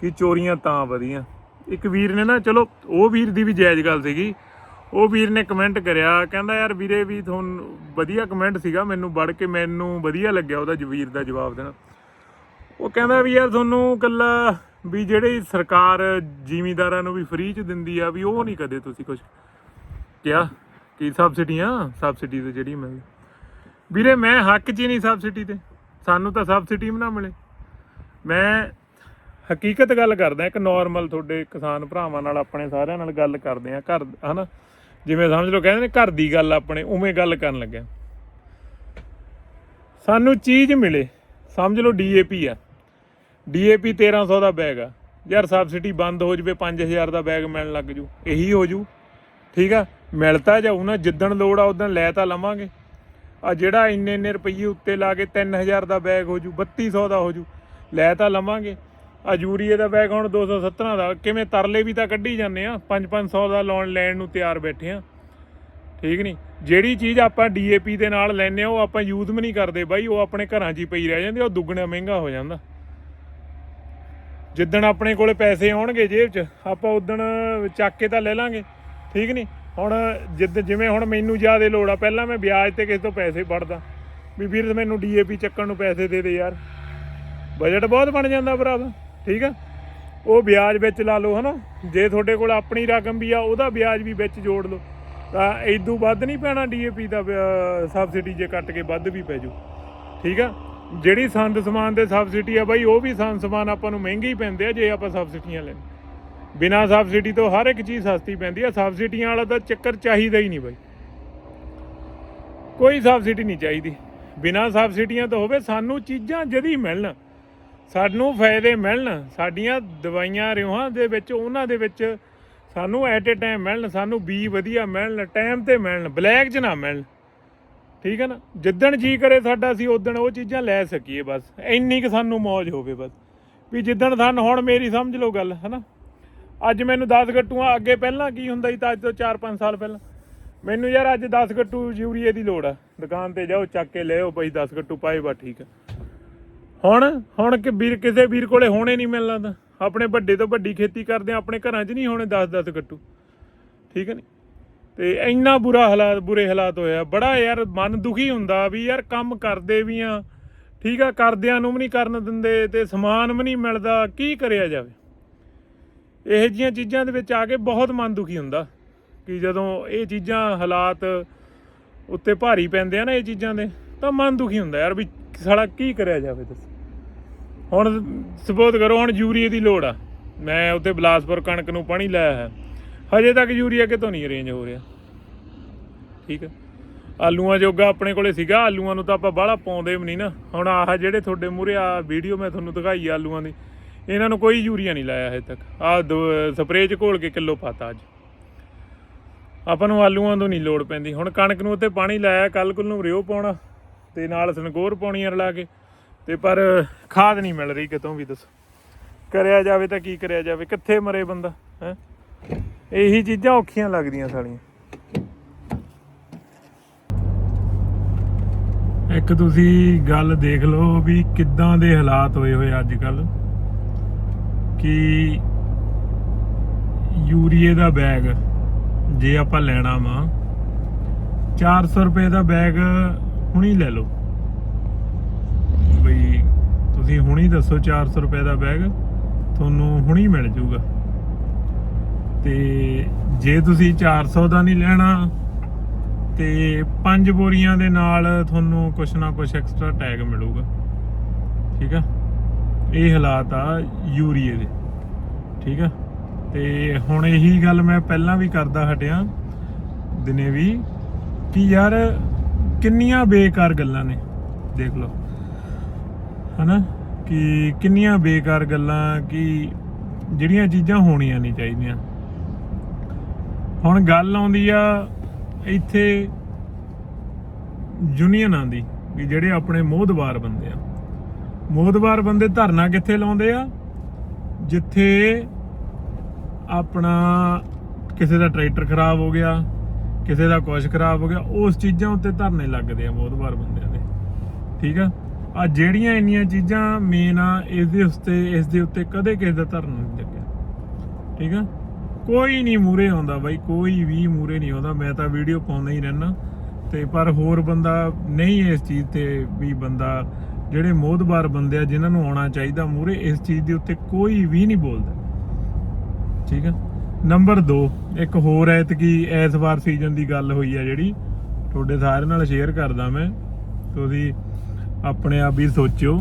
ਕਿ ਚੋਰੀਆਂ ਤਾਂ ਵਧੀਆਂ। ਇੱਕ ਵੀਰ ਨੇ ਨਾ, ਚਲੋ, ਉਹ ਵੀਰ ਦੀ ਵੀ ਜਾਇਜ਼ ਗੱਲ ਸੀਗੀ। ਉਹ ਵੀਰ ਨੇ ਕਮੈਂਟ ਕਰਿਆ, ਕਹਿੰਦਾ, ਯਾਰ ਵੀਰੇ, ਵੀ ਤੁਹਾਨੂੰ ਵਧੀਆ ਕਮੈਂਟ ਸੀਗਾ ਮੈਨੂੰ ਵੜ ਕੇ, ਮੈਨੂੰ ਵਧੀਆ ਲੱਗਿਆ ਉਹਦਾ ਜ- ਵੀਰ ਦਾ ਜਵਾਬ ਦੇਣਾ। ਉਹ ਕਹਿੰਦਾ ਵੀ, ਯਾਰ ਤੁਹਾਨੂੰ ਕੱਲਾ ਵੀ ਜਿਹੜੇ ਸਰਕਾਰ ਜ਼ਿਮੀਂਦਾਰਾਂ ਨੂੰ ਵੀ ਫ੍ਰੀ ਚ ਦਿੰਦੀ ਆ, ਵੀ ਉਹ ਨਹੀਂ ਕਦੇ ਤੁਸੀਂ ਕੁਝ ਕਿਹਾ? ਕਿ ਸਬਸਿਡੀਆਂ? ਸਬਸਿਡੀ ਤੇ ਜਿਹੜੀ ਮਿਲਦੀ ਵੀਰੇ, ਮੈਂ ਹੱਕ 'ਚ ਹੀ ਨਹੀਂ ਸਬਸਿਡੀ ਤੇ। ਸਾਨੂੰ ਤਾਂ ਸਬਸਿਡੀ ਵੀ ਨਾ ਮਿਲੇ। ਮੈਂ ਹਕੀਕਤ ਗੱਲ ਕਰਦਾ, ਇੱਕ ਨਾਰਮਲ ਤੁਹਾਡੇ ਕਿਸਾਨ ਭਰਾਵਾਂ ਨਾਲ ਆਪਣੇ ਸਾਰਿਆਂ ਨਾਲ ਗੱਲ ਕਰਦੇ ਆ। ਘਰ, ਹਨਾ? ਜਿਵੇਂ ਸਮਝ ਲਓ, ਕਹਿੰਦੇ ਨੇ ਘਰ ਦੀ ਗੱਲ ਆਪਣੇ, ਉਵੇਂ ਗੱਲ ਕਰਨ ਲੱਗਿਆ। ਸਾਨੂੰ ਚੀਜ਼ ਮਿਲੇ। ਸਮਝ ਲਓ ਡੀਏਪੀ ਆ। ਡੀਏਪੀ 1300 ਦਾ ਬੈਗ ਆ। ਯਾਰ ਸਬਸਿਡੀ ਬੰਦ ਹੋ ਜਵੇ 5000 ਦਾ ਬੈਗ ਮਿਲਣ ਲੱਗ ਜੂ। ਇਹੀ ਹੋ ਜੂ। ਠੀਕ ਆ? ਮਿਲਤਾ ਜਾਊ ਨਾ ਜਿੱਦਣ ਲੋੜ ਆ ਉਦੋਂ ਲੈ ਤਾਂ ਲਵਾਂਗੇ। ਆ ਜਿਹੜਾ ਇੰਨੇ ਇੰਨੇ ਰੁਪਏ ਉੱਤੇ ਲਾ ਕੇ 3000 ਦਾ ਬੈਗ ਹੋ ਜੂ 3200 ਦਾ ਹੋ ਜੂ ਲੈ ਤਾਂ ਲਵਾਂਗੇ। ਆ ਯੂਰੀਏ ਦਾ ਬੈਗ ਹੁਣ 217 ਦਾ ਕਿਵੇਂ ਤਰਲੇ ਵੀ ਤਾਂ ਕੱਢੀ ਜਾਂਦੇ ਆ। 5-500 ਦਾ ਲੋਨ ਲੈਣ ਨੂੰ ਤਿਆਰ ਬੈਠੇ ਆ। ਠੀਕ ਨਹੀਂ ਜਿਹੜੀ ਚੀਜ਼ ਆਪਾਂ ਡੀਏਪੀ ਦੇ ਨਾਲ ਲੈਨੇ ਆ ਉਹ ਆਪਾਂ ਯੂਜ਼ ਵੀ ਨਹੀਂ ਕਰਦੇ। ਬਾਈ ਉਹ ਆਪਣੇ ਘਰਾਂ 'ਚ ਹੀ ਪਈ ਰਹਿ ਜਾਂਦੀ ਆ, ਉਹ ਦੁੱਗਣਾ ਮਹਿੰਗਾ ਹੋ ਜਾਂਦਾ। ਜਿੱਦਣ ਆਪਣੇ ਕੋਲੇ ਪੈਸੇ ਆਉਣਗੇ ਜੇਬ 'ਚ, ਆਪਾਂ ਉਦਣ ਚੱਕ ਕੇ ਤਾਂ ਲੈ ਲਾਂਗੇ, ਠੀਕ ਨਹੀਂ ਹੁਣ ਜਿੱਦ ਜਿਵੇਂ ਹੁਣ ਮੈਨੂੰ ਜ਼ਿਆਦਾ ਲੋੜ ਆ, ਪਹਿਲਾਂ ਮੈਂ ਵਿਆਜ ਤੇ ਕਿਸੇ ਤੋਂ ਪੈਸੇ ਫੜਦਾ ਵੀ ਵੀਰ ਮੈਨੂੰ ਡੀਏਪੀ ਚੱਕਣ ਨੂੰ ਪੈਸੇ ਦੇ ਦੇ ਯਾਰ। ਬਜਟ ਬਹੁਤ ਬਣ ਜਾਂਦਾ ਭਰਾਵਾ ਠੀਕ ਆ? ਉਹ ਵਿਆਜ ਵਿੱਚ ਲਾ ਲਓ, ਹਨਾ? ਜੇ ਤੁਹਾਡੇ ਕੋਲ ਆਪਣੀ ਰਕਮ ਵੀ ਆ, ਉਹਦਾ ਵਿਆਜ ਵੀ ਵਿੱਚ ਜੋੜ ਲਓ। ਤਾਂ ਇਦੋਂ ਵੱਧ ਨਹੀਂ ਪੈਣਾ ਡੀਏਪੀ ਦਾ ਸਬਸਿਡੀ ਜੇ ਕੱਟ ਕੇ ਵੱਧ ਵੀ ਪੈ ਜੂ ਠੀਕ ਆ? ਜਿਹੜੀ ਸੰਦ ਸਮਾਨ ਦੇ ਸਬਸਿਡੀ ਆ ਬਾਈ, ਉਹ ਵੀ ਸੰਦ ਸਮਾਨ ਆਪਾਂ ਨੂੰ ਮਹਿੰਗੀ ਪੈਂਦੇ ਆ ਜੇ ਆਪਾਂ ਸਬਸਿਡੀਆਂ ਲੈਣ ਬਿਨਾ ਸਬਸਿਡੀ ਤੋਂ ਹਰ ਇੱਕ ਚੀਜ਼ ਸਸਤੀ ਪੈਂਦੀ ਆ ਸਬਸਿਡੀਆਂ ਵਾਲਾ ਤਾਂ ਚੱਕਰ ਚਾਹੀਦਾ ਹੀ ਨਹੀਂ ਬਾਈ। ਕੋਈ ਸਬਸਿਡੀ ਨਹੀਂ ਚਾਹੀਦੀ। ਬਿਨਾ ਸਬਸਿਡੀਆਂ ਤੋਂ ਹੋਵੇ ਸਾਨੂੰ ਚੀਜ਼ਾਂ ਜਦੀ ਮਿਲਣ, ਸਾਨੂੰ ਫਾਇਦੇ ਮਿਲਣ, ਸਾਡੀਆਂ ਦਵਾਈਆਂ ਰਿਉਹਾਂ ਦੇ ਵਿੱਚ, ਉਹਨਾਂ ਦੇ ਵਿੱਚ ਸਾਨੂੰ ਐਟ ਏ ਟਾਈਮ ਮਿਲਣ, ਸਾਨੂੰ ਬੀ ਵਧੀਆ ਮਿਲਣ ਟਾਈਮ ਤੇ ਮਿਲਣ ਬਲੈਕ 'ਚ ਨਾ ਮਿਲਣ। ਠੀਕ ਹੈ ਨਾ? ਜਿੱਦਣ ਜੀ ਕਰੇ ਸਾਡਾ ਅਸੀਂ ਉਦਣ ਉਹ ਚੀਜ਼ਾਂ ਲੈ ਸਕੀਏ ਬਸ। ਇੰਨੀ ਕਿ ਸਾਨੂੰ ਮौज ਹੋਵੇ ਬਸ। ਵੀ ਜਿੱਦਣ ਸਾਨੂੰ, ਹੁਣ ਮੇਰੀ ਸਮਝ ਲਓ ਗੱਲ ਹਨਾ ਅੱਜ ਮੈਨੂੰ 10 ਗੱਟੂਆਂ, ਅੱਗੇ ਪਹਿਲਾਂ ਕੀ ਹੁੰਦਾ ਸੀ ਤਾਂ ਅੱਜ ਤੋਂ 4-5 ਸਾਲ ਪਹਿਲਾਂ? ਮੈਨੂੰ ਯਾਰ ਅੱਜ 10 ਗੱਟੂ ਯੂਰੀਏ ਦੀ ਲੋੜ ਆ। ਦੁਕਾਨ ਤੇ ਜਾਓ, ਚੱਕ ਕੇ ਲਿਆਓ ਭਾਈ 10 ਗੱਟੂ ਪਾਏ ਬਾ ਠੀਕ ਹੁਣ ਹੁਣ ਕਿ ਵੀਰ, ਕਿਸੇ ਵੀਰ ਕੋਲੇ ਹੋਣੇ ਨਹੀਂ ਮਿਲਣਾ ਤਾਂ। ਆਪਣੇ ਵੱਡੇ ਤੋਂ ਵੱਡੀ ਖੇਤੀ ਕਰਦੇ ਆ, ਆਪਣੇ ਘਰਾਂ 'ਚ ਨਹੀਂ ਹੋਣੇ 10-10 ਗੱਟੂ। ਠੀਕ ਹੈ ਨਹੀਂ ਤੇ ਇੰਨਾ ਬੁਰਾ ਹਾਲਾਤ, ਬੁਰੇ ਹਾਲਾਤ ਹੋਇਆ ਬੜਾ ਯਾਰ ਮਨ ਦੁਖੀ ਹੁੰਦਾ ਵੀ ਯਾਰ ਕੰਮ ਕਰਦੇ ਵੀ ਆ। ਠੀਕ ਆ, ਕਰਦਿਆਂ ਨੂੰ ਵੀ ਨਹੀਂ ਕਰਨ ਦਿੰਦੇ ਤੇ ਸਮਾਨ ਵੀ ਨਹੀਂ ਮਿਲਦਾ। ਕੀ ਕਰਿਆ ਜਾਵੇ? ਇਹੋ ਜੀਆਂ ਚੀਜ਼ਾਂ ਦੇ ਵਿੱਚ ਆ ਕੇ ਬਹੁਤ ਮਨ ਦੁਖੀ ਹੁੰਦਾ ਕਿ ਜਦੋਂ ਇਹ ਚੀਜ਼ਾਂ, ਹਾਲਾਤ ਉੱਤੇ ਭਾਰੀ ਪੈਂਦੇ ਆ ਨਾ ਇਹ ਚੀਜ਼ਾਂ ਦੇ, ਤਾਂ ਮਨ ਦੁਖੀ ਹੁੰਦਾ ਯਾਰ ਵੀ ਸਾਲਾ ਕੀ ਕਰਿਆ ਜਾਵੇ ਦੱਸ। ਹੁਣ ਸਪੋਜ਼ ਕਰੋ, ਹੁਣ ਯੂਰੀਏ ਦੀ ਲੋੜ ਆ। ਮੈਂ ਉੱਤੇ ਬਲਾਸਪੁਰ ਕਣਕ ਨੂੰ ਪਾਣੀ ਲਾਇਆ ਹੈ। ਹਜੇ ਤੱਕ ਯੂਰੀਆ ਕਿਤੋਂ ਨਹੀਂ ਅਰੇਂਜ ਹੋ ਰਿਹਾ। ਠੀਕ ਹੈ ਆਲੂਆਂ ਜੋਗਾ ਆਪਣੇ ਕੋਲੇ ਸੀਗਾ, ਆਲੂਆਂ ਨੂੰ ਤਾਂ ਆਪਾਂ ਬਾਹਲਾ ਪਾਉਂਦੇ ਵੀ ਨਹੀਂ ਨਾ। ਹੁਣ ਆਹ ਜਿਹੜੇ ਤੁਹਾਡੇ ਮੂਰੇ ਆ ਵੀਡੀਓ ਮੈਂ ਤੁਹਾਨੂੰ ਦਿਖਾਈ ਆਲੂਆਂ ਦੀ, ਇਹਨਾਂ ਨੂੰ ਕੋਈ ਯੂਰੀਆ ਨਹੀਂ ਲਾਇਆ ਹਜੇ ਤੱਕ। ਆ ਸਪਰੇਅ ਚ ਘੋਲ ਕੇ ਕਿਲੋ ਪਾਤਾ ਅੱਜ। ਆਪਾਂ ਨੂੰ ਆਲੂਆਂ ਤੋਂ ਨਹੀਂ ਲੋੜ ਪੈਂਦੀ। ਹੁਣ ਕਣਕ ਨੂੰ ਉੱਤੇ ਪਾਣੀ ਲਾਇਆ ਕੱਲ ਕੁਲ ਨੂੰ ਰਿਓ ਪਾਉਣਾ, ਤੇ ਨਾਲ ਸਨਕੋਰ ਪਾਉਣੀ ਆ ਰਲਾ ਕੇ। ਤੇ ਪਰ ਖਾਦ ਨਹੀਂ ਮਿਲ ਰਹੀ ਕਿਤੋਂ ਵੀ, ਦੱਸੋ। ਕਰਿਆ ਜਾਵੇ ਤਾਂ ਕੀ ਕਰਿਆ ਜਾਵੇ? ਕਿੱਥੇ ਮਰੇ ਬੰਦਾ, ਹੈ? ਇਹੀ ਚੀਜ਼ਾਂ ਔਖੀਆਂ ਲੱਗਦੀਆਂ ਸਾਲੀਆਂ। ਇੱਕ ਤੁਸੀਂ ਗੱਲ ਦੇਖ ਲਓ ਵੀ ਕਿੱਦਾਂ ਦੇ ਹਾਲਾਤ ਹੋਏ ਹੋਏ ਅੱਜ ਕੱਲ ਕਿ ਯੂਰੀਏ ਦਾ ਬੈਗ ਜੇ ਆਪਾਂ ਲੈਣਾ ਵਾ 400 ਰੁਪਏ ਦਾ ਬੈਗ ਹੁਣੀ ਲੈ ਲਓ। ਬਈ ਤੁਸੀਂ ਹੁਣੀ ਦੱਸੋ 400 ਰੁਪਏ ਦਾ ਬੈਗ, ਤੁਹਾਨੂੰ ਹੁਣੀ ਮਿਲ ਜਾਊਗਾ ਤੇ ਜੇ ਤੁਸੀਂ 400 ਦਾ ਨਹੀਂ ਲੈਣਾ, ਤੇ ਪੰਜ ਬੋਰੀਆਂ ਦੇ ਨਾਲ ਤੁਹਾਨੂੰ ਕੁਛ ਨਾ ਕੁਛ ਐਕਸਟਰਾ ਟੈਗ ਮਿਲੂਗਾ। ਠੀਕ ਆ? ਇਹ ਹਾਲਾਤ ਆ ਯੂਰੀਏ ਦੇ। ਠੀਕ ਆ? ਤੇ ਹੁਣ ਇਹੀ ਗੱਲ ਮੈਂ ਪਹਿਲਾਂ ਵੀ ਕਰਦਾ ਹਟਿਆ ਦਿਨੇ ਵੀ ਕਿ ਯਾਰ ਕਿੰਨੀਆਂ ਬੇਕਾਰ ਗੱਲਾਂ ਨੇ। ਦੇਖ ਲਓ। ਹਨਾ? ਕਿ ਕਿੰਨੀਆਂ ਬੇਕਾਰ ਗੱਲਾਂ, ਕਿ ਜਿਹੜੀਆਂ ਚੀਜ਼ਾਂ ਹੋਣੀਆਂ ਨਹੀਂ ਚਾਹੀਦੀਆਂ। ਹੁਣ ਗੱਲ ਆਉਂਦੀ ਆ ਇੱਥੇ ਯੂਨੀਅਨਾਂ ਦੀ, ਵੀ ਜਿਹੜੇ ਆਪਣੇ ਮੋਹਦਵਾਰ ਬੰਦੇ ਆ। ਮੋਹਦਵਾਰ ਬੰਦੇ ਧਰਨਾ ਕਿੱਥੇ ਲਾਉਂਦੇ ਆ? ਜਿੱਥੇ ਆਪਣਾ ਕਿਸੇ ਦਾ ਟਰੈਕਟਰ ਖਰਾਬ ਹੋ ਗਿਆ, ਕਿਸੇ ਦਾ ਕੁਛ ਖਰਾਬ ਹੋ ਗਿਆ, ਉਸ ਚੀਜ਼ਾਂ ਉੱਤੇ ਧਰਨੇ ਲੱਗਦੇ ਆ ਮੋਹਦਵਾਰ ਬੰਦਿਆਂ ਦੇ। ਠੀਕ ਆ? ਆ ਜਿਹੜੀਆਂ ਇੰਨੀਆਂ ਚੀਜ਼ਾਂ ਮੇਨ ਆ, ਇਸ ਦੇ ਉੱਤੇ ਇਸ ਦੇ ਉੱਤੇ ਕਦੇ ਕਿਸੇ ਦਾ ਧਰਨਾ ਨਹੀਂ ਲੱਗਿਆ। ਠੀਕ ਆ? ਕੋਈ ਨਹੀਂ ਮੂਰੇ ਆਉਂਦਾ ਬਾਈ, ਕੋਈ ਵੀ ਮੂਰੇ ਨਹੀਂ ਆਉਂਦਾ। ਮੈਂ ਤਾਂ ਵੀਡੀਓ ਪਾਉਂਦਾ ਹੀ ਰਹਿਣਾ ਤੇ ਪਰ ਹੋਰ ਬੰਦਾ ਨਹੀਂ ਇਸ ਚੀਜ਼ ਤੇ ਵੀ ਬੰਦਾ, ਜਿਹੜੇ ਮੋਹਦਵਾਰ ਬੰਦੇ ਆ, ਜਿਨ੍ਹਾਂ ਨੂੰ ਆਉਣਾ ਚਾਹੀਦਾ ਮੂਰੇ ਇਸ ਚੀਜ਼ ਦੇ ਉੱਤੇ ਕੋਈ ਵੀ ਨਹੀਂ ਬੋਲਦਾ। ਠੀਕ ਆ? ਨੰਬਰ 2 ਇੱਕ ਹੋਰ ਐਤਕੀ ਇਸ ਵਾਰ ਸੀਜ਼ਨ ਦੀ ਗੱਲ ਹੋਈ ਆ ਜਿਹੜੀ। ਤੁਹਾਡੇ ਸਾਰਿਆਂ ਨਾਲ ਸ਼ੇਅਰ ਕਰਦਾ ਮੈਂ। ਤੁਸੀਂ ਆਪਣੇ ਆਪ ਹੀ ਸੋਚਿਓ।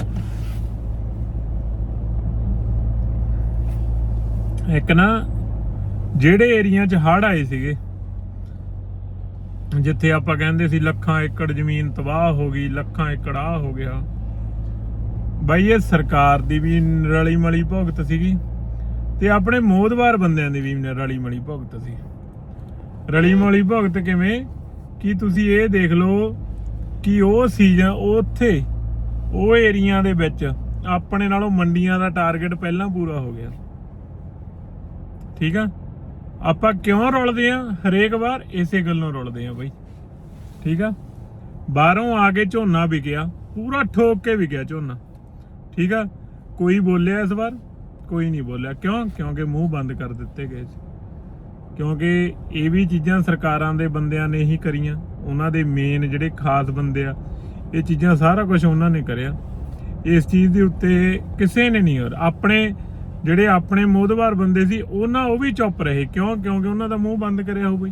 ਇੱਕ ਨਾ ਜਿਹੜੇ ਏਰੀਆ 'ਚ ਹੜ ਆਏ ਸੀਗੇ, ਜਿੱਥੇ ਆਪਾਂ ਕਹਿੰਦੇ ਸੀ ਲੱਖਾਂ ਏਕੜ ਜ਼ਮੀਨ ਤਬਾਹ ਹੋ ਗਈ, ਲੱਖਾਂ ਏਕੜ ਆ ਹੋ ਗਿਆ। ਬਾਈ, ਇਹ ਸਰਕਾਰ ਦੀ ਵੀ ਰਲੀ ਮਲੀ ਭੁਗਤ ਸੀਗੀ ਤੇ ਆਪਣੇ ਮੋਦਵਾਰ ਬੰਦਿਆਂ ਦੀ ਵੀ ਰਲੀ ਮਲੀ ਭੁਗਤ ਸੀ। ਰਲੀ ਮਲੀ ਭੁਗਤ ਕਿਵੇਂ? ਕਿ ਤੁਸੀਂ ਇਹ ਦੇਖ ਲਓ ਕਿ ਉਹ ਸੀਜ਼ਨ ਉੱਥੇ, ਉਹ ਏਰੀਆ ਦੇ ਵਿੱਚ ਆਪਣੇ ਨਾਲੋਂ ਮੰਡੀਆਂ ਦਾ ਟਾਰਗੇਟ ਪਹਿਲਾਂ ਪੂਰਾ ਹੋ ਗਿਆ। ਠੀਕ ਆ? ਆਪਾਂ ਕਿਉਂ ਰੁਲਦੇ ਆ? ਹਰੇਕ ਵਾਰ ਇਸੇ ਗੱਲੋਂ ਰੁਲਦੇ ਆ ਬਾਈ। ਠੀਕ ਆ? ਬਾਹਰੋਂ ਆ ਕੇ ਝੋਨਾ ਵਿਕਿਆ, ਪੂਰਾ ਠੋਕ ਕੇ ਵਿਕਿਆ ਝੋਨਾ। ਠੀਕ ਆ? ਕੋਈ ਬੋਲਿਆ ਇਸ ਵਾਰ? ਕੋਈ ਨਹੀਂ ਬੋਲਿਆ। ਕਿਉਂ? ਕਿਉਂਕਿ ਮੂੰਹ ਬੰਦ ਕਰ ਦਿੱਤੇ ਗਏ ਸੀ। ਕਿਉਂਕਿ ਇਹ ਵੀ ਚੀਜ਼ਾਂ ਸਰਕਾਰਾਂ ਦੇ ਬੰਦਿਆਂ ਨੇ ਹੀ ਕਰੀਆਂ। ਉਹਨਾਂ ਦੇ ਮੇਨ ਜਿਹੜੇ ਖਾਸ ਬੰਦੇ ਆ, ਇਹ ਚੀਜ਼ਾਂ ਸਾਰਾ ਕੁਝ ਉਹਨਾਂ ਨੇ ਕਰਿਆ। ਇਸ ਚੀਜ਼ ਦੇ ਉੱਤੇ ਕਿਸੇ ਨੇ ਨਹੀਂ ਹੋਰ ਆਪਣੇ ਜਿਹੜੇ ਆਪਣੇ ਮੋਦਵਾਰ ਬੰਦੇ ਸੀ, ਉਹਨਾਂ ਉਹ ਵੀ ਚੁੱਪ ਰਹੇ। ਕਿਉਂ? ਕਿਉਂਕਿ ਉਹਨਾਂ ਦਾ ਮੂੰਹ ਬੰਦ ਕਰਿਆ ਹੋ ਬਈ।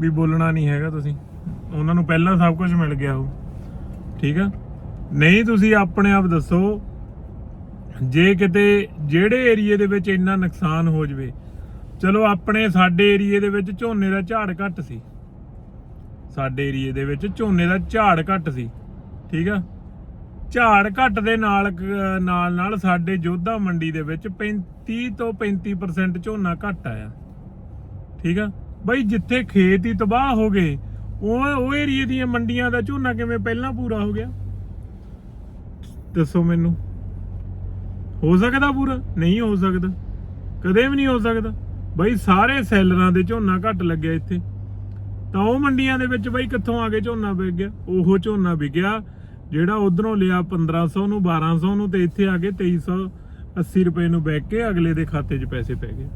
ਵੀ ਬੋਲਣਾ ਨਹੀਂ ਹੈਗਾ ਤੁਸੀਂ। ਉਹਨਾਂ ਨੂੰ ਪਹਿਲਾਂ ਸਭ ਕੁਝ ਮਿਲ ਗਿਆ ਹੋ ਠੀਕ ਆ? ਨਹੀਂ, ਤੁਸੀਂ ਆਪਣੇ ਆਪ ਦੱਸੋ, ਜੇ ਕਿਤੇ ਜਿਹੜੇ ਏਰੀਏ ਦੇ ਵਿੱਚ ਇੰਨਾ ਨੁਕਸਾਨ ਹੋ ਜਵੇ, ਚਲੋ ਆਪਣੇ ਸਾਡੇ ਏਰੀਏ ਦੇ ਵਿੱਚ ਝੋਨੇ ਦਾ ਝਾੜ ਘੱਟ ਸੀ। ਸਾਡੇ ਏਰੀਏ ਦੇ ਵਿੱਚ ਝੋਨੇ ਦਾ ਝਾੜ ਘੱਟ ਸੀ। ਠੀਕ ਆ? ਝਾੜ ਘੱਟ ਦੇ ਨਾਲ ਨਾਲ ਨਾਲ ਸਾਡੇ ਜੋਧਾ ਮੰਡੀ ਦੇ ਵਿੱਚ 35 ਤੋਂ 35% ਝੋਨਾ ਘੱਟ ਆਇਆ। ਠੀਕ ਆ? ਬਈ ਜਿੱਥੇ ਖੇਤ ਹੀ ਤਬਾਹ ਹੋ ਗਏ, ਉਹ ਉਹ ਏਰੀਏ ਦੀਆਂ ਮੰਡੀਆਂ ਦਾ ਝੋਨਾ ਕਿਵੇਂ ਪਹਿਲਾਂ ਪੂਰਾ ਹੋ ਗਿਆ? ਦੱਸੋ ਮੈਨੂੰ। ਹੋ ਸਕਦਾ ਪੂਰਾ? ਨਹੀਂ ਹੋ ਸਕਦਾ। ਕਦੇ ਵੀ ਨਹੀਂ ਹੋ ਸਕਦਾ। ਬਈ ਸਾਰੇ ਸੈਲਰਾਂ ਦੇ ਝੋਨਾ ਘੱਟ ਲੱਗਿਆ ਇੱਥੇ। ਤਾਂ ਉਹ ਮੰਡੀਆਂ ਦੇ ਵਿੱਚ ਬਈ ਕਿੱਥੋਂ ਆ ਕੇ ਝੋਨਾ ਵਿਕ ਗਿਆ? ਉਹ ਝੋਨਾ ਵਿਕਿਆ। ਜਿਹੜਾ ਉਧਰੋਂ ਲਿਆ 1500 ਨੂੰ 1200 ਨੂੰ ਤੇ ਇੱਥੇ ਆ ਕੇ 2380 ਰੁਪਏ ਨੂੰ ਵਿਕ ਕੇ ਅਗਲੇ ਦੇ ਖਾਤੇ 'ਚ ਪੈਸੇ ਪੈ ਗਏ।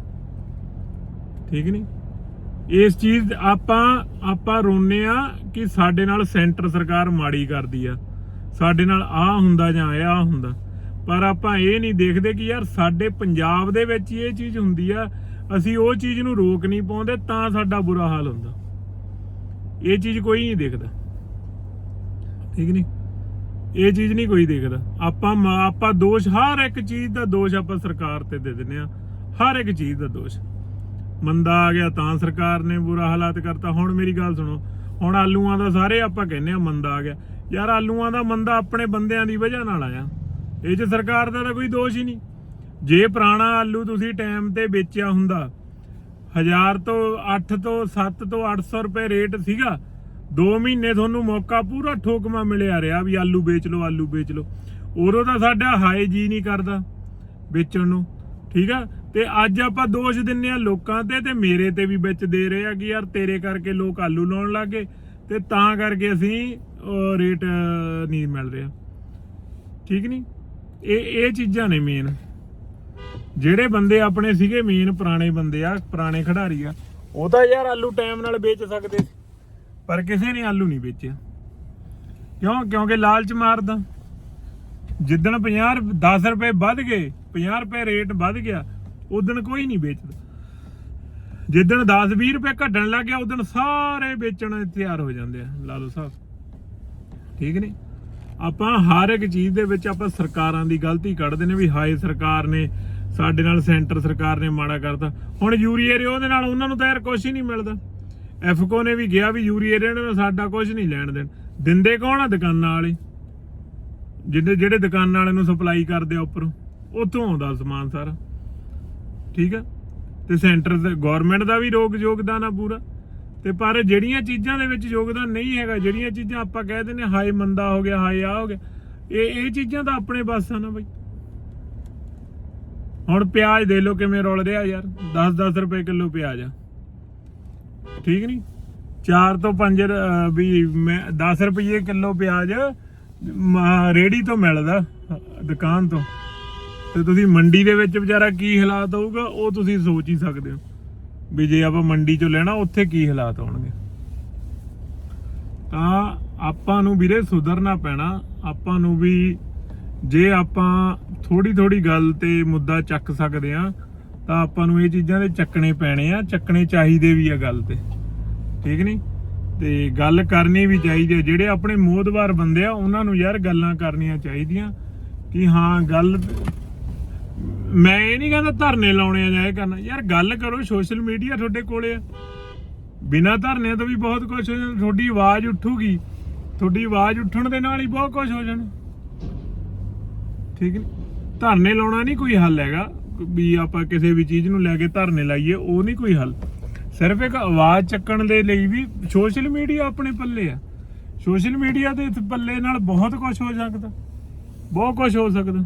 ਠੀਕ ਨਹੀਂ? ਇਸ ਚੀਜ਼ ਆਪਾਂ ਆਪਾਂ ਰੋਨੇ ਆ ਕਿ ਸਾਡੇ ਨਾਲ ਸੈਂਟਰ ਸਰਕਾਰ ਮਾੜੀ ਕਰਦੀ ਆ। ਸਾਡੇ ਨਾਲ ਆ ਹੁੰਦਾ ਜਾਂ ਆ ਹੁੰਦਾ। ਪਰ ਆਪਾਂ ਇਹ ਨਹੀਂ ਦੇਖਦੇ ਕਿ ਯਾਰ ਸਾਡੇ ਪੰਜਾਬ ਦੇ ਵਿੱਚ ਇਹ ਚੀਜ਼ ਹੁੰਦੀ ਆ। ਅਸੀਂ ਉਹ ਚੀਜ਼ ਨੂੰ ਰੋਕ ਨਹੀਂ ਪਾਉਂਦੇ, ਤਾਂ ਸਾਡਾ ਬੁਰਾ ਹਾਲ ਹੁੰਦਾ। ਇਹ ਚੀਜ਼ ਕੋਈ ਨਹੀਂ ਦੇਖਦਾ। ਠੀਕ ਨਹੀਂ? ਇਹ ਚੀਜ਼ ਨਹੀਂ ਕੋਈ ਦੇਖਦਾ। ਆਪਾਂ ਆਪਾਂ ਦੋਸ਼, ਹਰ ਇੱਕ ਚੀਜ਼ ਦਾ ਦੋਸ਼ ਆਪਾਂ ਸਰਕਾਰ ਤੇ ਦੇ ਦਿੰਦੇ ਆ ਹਰ ਇੱਕ ਚੀਜ਼ ਦਾ ਦੋਸ਼। ਮੰਦਾ ਆ ਗਿਆ ਤਾਂ ਸਰਕਾਰ ਨੇ ਬੁਰਾ ਹਾਲਾਤ ਕਰਤਾ। ਹੁਣ ਮੇਰੀ ਗੱਲ ਸੁਣੋ। ਹੁਣ ਆਲੂਆਂ ਦਾ ਸਾਰੇ ਆਪਾਂ ਕਹਿੰਦੇ ਆ ਮੰਦਾ ਆ ਗਿਆ। ਯਾਰ ਆਲੂਆਂ ਦਾ ਮੰਦਾ ਆਪਣੇ ਬੰਦਿਆਂ ਦੀ ਵਜ੍ਹਾ ਨਾਲ ਆਇਆ। ਇਹ 'ਚ ਸਰਕਾਰ ਦਾ ਤਾਂ ਕੋਈ ਦੋਸ਼ ਹੀ ਨਹੀਂ। ਜੇ ਪੁਰਾਣਾ ਆਲੂ ਤੁਸੀਂ ਟਾਈਮ ਤੇ ਵੇਚਿਆ ਹੁੰਦਾ 1000 ਤੋਂ 8 ਤੋਂ 7 ਤੋਂ 800 ਰੁਪਏ ਰੇਟ ਸੀਗਾ 2 ਮਹੀਨੇ ਤੁਹਾਨੂੰ ਮੌਕਾ ਪੂਰਾ ਠੋਕਮਾ ਮਿਲਿਆ ਰਿਹਾ ਵੀ ਆਲੂ ਵੇਚ ਲਓ, ਆਲੂ ਵੇਚ ਲਓ। ਉਦੋਂ ਤਾਂ ਸਾਡਾ ਹਾਏ ਜੀ ਨਹੀਂ ਕਰਦਾ ਵੇਚਣ ਨੂੰ, ਠੀਕ ਆ? ਤੇ ਅੱਜ ਆਪਾਂ ਦੋਸ਼ ਦਿੰਨੇ ਆ ਲੋਕਾਂ ਤੇ ਤੇ ਮੇਰੇ ਤੇ ਵੀ ਵਿੱਚ ਦੇ ਰਹੇ ਆ ਕਿ ਯਾਰ ਤੇਰੇ ਕਰਕੇ ਲੋਕ ਆਲੂ ਲਾਉਣ ਲੱਗੇ ਤੇ ਤਾਂ ਕਰਕੇ ਅਸੀਂ ਰੇਟ ਨਹੀਂ ਮਿਲ ਰਿਹਾ। ਠੀਕ ਨਹੀਂ? ਇਹ ਇਹ ਚੀਜ਼ਾਂ ਨੇ ਮੇਨ ਜਿਹੜੇ ਬੰਦੇ ਆਪਣੇ ਸੀਗੇ ਮੇਨ ਪੁਰਾਣੇ ਬੰਦੇ ਆ, ਪੁਰਾਣੇ ਖਿਡਾਰੀ ਆ, ਉਹ ਤਾਂ ਯਾਰ ਆਲੂ ਟਾਈਮ ਨਾਲ ਵੇਚ ਸਕਦੇ ਸੀ। ਪਰ ਕਿਸੇ ਨੇ ਆਲੂ ਨਹੀਂ ਵੇਚਿਆ। ਕਿਉਂ? ਕਿਉਂਕਿ ਲਾਲਚ ਮਾਰਦਾ। ਜਿੱਦਣ 50 10 ਰੁਪਏ ਵੱਧ ਗਏ 50 ਰੁਪਏ ਰੇਟ ਵੱਧ ਗਿਆ, ਉਦੋਂ ਕੋਈ ਨਹੀਂ ਵੇਚਦਾ। ਜਿੱਦਣ 10 20 ਰੁਪਏ ਘਟਣ ਲੱਗ ਗਿਆ, ਉਦੋਂ ਸਾਰੇ ਵੇਚਣ ਤਿਆਰ ਹੋ ਜਾਂਦੇ ਆ, ਲਾਲੂ ਸਾਹਿਬ। ਠੀਕ ਨਹੀਂ? ਆਪਾਂ ਹਰ ਇੱਕ ਚੀਜ਼ ਦੇ ਵਿੱਚ ਆਪਾਂ ਸਰਕਾਰਾਂ ਦੀ ਗਲਤੀ ਕੱਢਦੇ ਨੇ ਵੀ ਹਾਏ, ਸਰਕਾਰ ਨੇ ਸਾਡੇ ਨਾਲ ਸੈਂਟਰ ਸਰਕਾਰ ਨੇ ਮਾੜਾ ਕਰਤਾ। ਹੁਣ ਯੂਰੀਏ ਰੇ ਉਹਦੇ ਨਾਲ ਉਹਨਾਂ ਨੂੰ ਤਾਂ ਯਾਰ ਕੁਝ ਹੀ ਨਹੀਂ ਮਿਲਦਾ। ਐਫਕੋ ਨੇ ਵੀ ਗਿਆ ਵੀ ਯੂਰੀਏ ਰੇ ਨੂੰ ਸਾਡਾ ਕੁਝ ਨਹੀਂ ਲੈਣ ਦੇਣ। ਦਿੰਦੇ ਕੌਣ ਆ ਦੁਕਾਨਾਂ ਵਾਲੇ? ਜਿਹੜੇ ਜਿਹੜੇ ਦੁਕਾਨਾਂ ਵਾਲੇ ਨੂੰ ਸਪਲਾਈ ਕਰਦੇ ਆ ਉੱਪਰੋਂ ਉੱਥੋਂ ਆਉਂਦਾ ਸਮਾਨ ਸਾਰਾ। ਠੀਕ ਆ? ਤੇ ਸੈਂਟਰ ਤੇ ਗਵਰਨਮੈਂਟ ਦਾ ਵੀ ਰੋਗ ਯੋਗਦਾਨ ਆ ਪੂਰਾ। ਤੇ ਪਰ ਜਿਹੜੀਆਂ ਚੀਜ਼ਾਂ ਦੇ ਵਿੱਚ ਯੋਗਦਾਨ ਨਹੀਂ ਹੈਗਾ ਜਿਹੜੀਆਂ ਚੀਜ਼ਾਂ ਆਪਾਂ ਕਹਿ ਦਿੰਦੇ ਹਾਂ, ਹਾਏ ਮੰਦਾ ਹੋ ਗਿਆ ਹਾਏ ਆ ਹੋ ਗਿਆ ਇਹ ਇਹ ਚੀਜ਼ਾਂ ਤਾਂ ਆਪਣੇ ਬਸ ਆ ਨਾ ਬਈ। ਹੁਣ ਪਿਆਜ਼ ਦੇ ਲੋ ਕਿਵੇਂ ਰੁਲ ਰਿਹਾ ਯਾਰ 10-10 ਰੁਪਏ ਕਿਲੋ ਪਿਆਜ਼ ਆ। ਠੀਕ ਨਹੀਂ 4 ਤੋਂ 5 ਵੀ ਮੈਂ 10 ਰੁਪਏ ਕਿਲੋ ਪਿਆਜ਼, ਮ- ਰੇਹੜੀ ਤੋਂ ਮਿਲਦਾ, ਦੁਕਾਨ ਤੋਂ। ਤੇ ਤੁਸੀਂ ਮੰਡੀ ਦੇ ਵਿੱਚ ਵਿਚਾਰਾ ਕੀ ਹਾਲਾਤ ਹੋਊਗਾ, ਉਹ ਤੁਸੀਂ ਸੋਚ ਹੀ ਸਕਦੇ ਹੋ। ਵੀ ਜੇ ਆਪਾਂ ਮੰਡੀ ਚੋਂ ਲੈਣਾ, ਉੱਥੇ ਕੀ ਹਾਲਾਤ ਹੋਣਗੇ। ਤਾਂ ਆਪਾਂ ਨੂੰ ਵੀਰੇ ਸੁਧਰਨਾ ਪੈਣਾ। ਆਪਾਂ ਨੂੰ ਵੀ ਜੇ ਆਪਾਂ ਥੋੜੀ ਥੋੜੀ ਗੱਲ ਤੇ ਮੁੱਦਾ ਚੱਕ ਸਕਦੇ ਆ ਤਾਂ ਆਪਾਂ ਨੂੰ ਇਹ ਚੀਜ਼ਾਂ ਦੇ ਚੱਕਣੇ ਪੈਣੇ ਆ, ਚੱਕਣੇ ਚਾਹੀਦੇ ਵੀ ਆ ਗੱਲ ਤੇ। ਠੀਕ ਨਹੀਂ ਤੇ ਗੱਲ ਕਰਨੀ ਵੀ ਚਾਹੀਦੀ ਹੈ ਜਿਹੜੇ ਆਪਣੇ ਮੋਦਵਾਰ ਬੰਦੇ ਆ, ਉਹਨਾਂ ਨੂੰ ਯਾਰ ਗੱਲਾਂ ਕਰਨੀਆਂ ਚਾਹੀਦੀਆਂ ਕਿ ਹਾਂ, ਗੱਲ ਮੈਂ ਇਹ ਨਹੀਂ ਕਹਿੰਦਾ ਧਰਨੇ ਲਾਉਣੇ ਆ ਜਾਂ ਕਰਨਾ। ਯਾਰ ਗੱਲ ਕਰੋ, ਸੋਸ਼ਲ ਮੀਡੀਆ ਤੁਹਾਡੇ ਕੋਲੇ ਆ। ਬਿਨਾਂ ਧਰਨੇ ਤੋਂ ਵੀ ਬਹੁਤ ਕੁਝ ਹੋ ਜਾਣਾ। ਤੁਹਾਡੀ ਆਵਾਜ਼ ਉੱਠੂਗੀ। ਤੁਹਾਡੀ ਆਵਾਜ਼ ਉੱਠਣ ਦੇ ਨਾਲ ਹੀ ਬਹੁਤ ਕੁਝ ਹੋ ਜਾਣਾ। ਠੀਕ ਨੇ? ਧਰਨੇ ਲਾਉਣਾ ਨਹੀਂ ਕੋਈ ਹੱਲ ਹੈਗਾ। ਵੀ ਆਪਾਂ ਕਿਸੇ ਵੀ ਚੀਜ਼ ਨੂੰ ਲੈ ਕੇ ਧਰਨੇ ਲਾਈਏ, ਉਹ ਨਹੀਂ ਕੋਈ ਹੱਲ। ਸਿਰਫ ਇੱਕ ਆਵਾਜ਼ ਚੱਕਣ ਦੇ ਲਈ ਵੀ ਸੋਸ਼ਲ ਮੀਡੀਆ ਆਪਣੇ ਪੱਲੇ ਆ। ਸੋਸ਼ਲ ਮੀਡੀਆ ਦੇ ਪੱਲੇ ਨਾਲ ਬਹੁਤ ਕੁਝ ਹੋ ਸਕਦਾ। ਬਹੁਤ ਕੁਝ ਹੋ ਸਕਦਾ।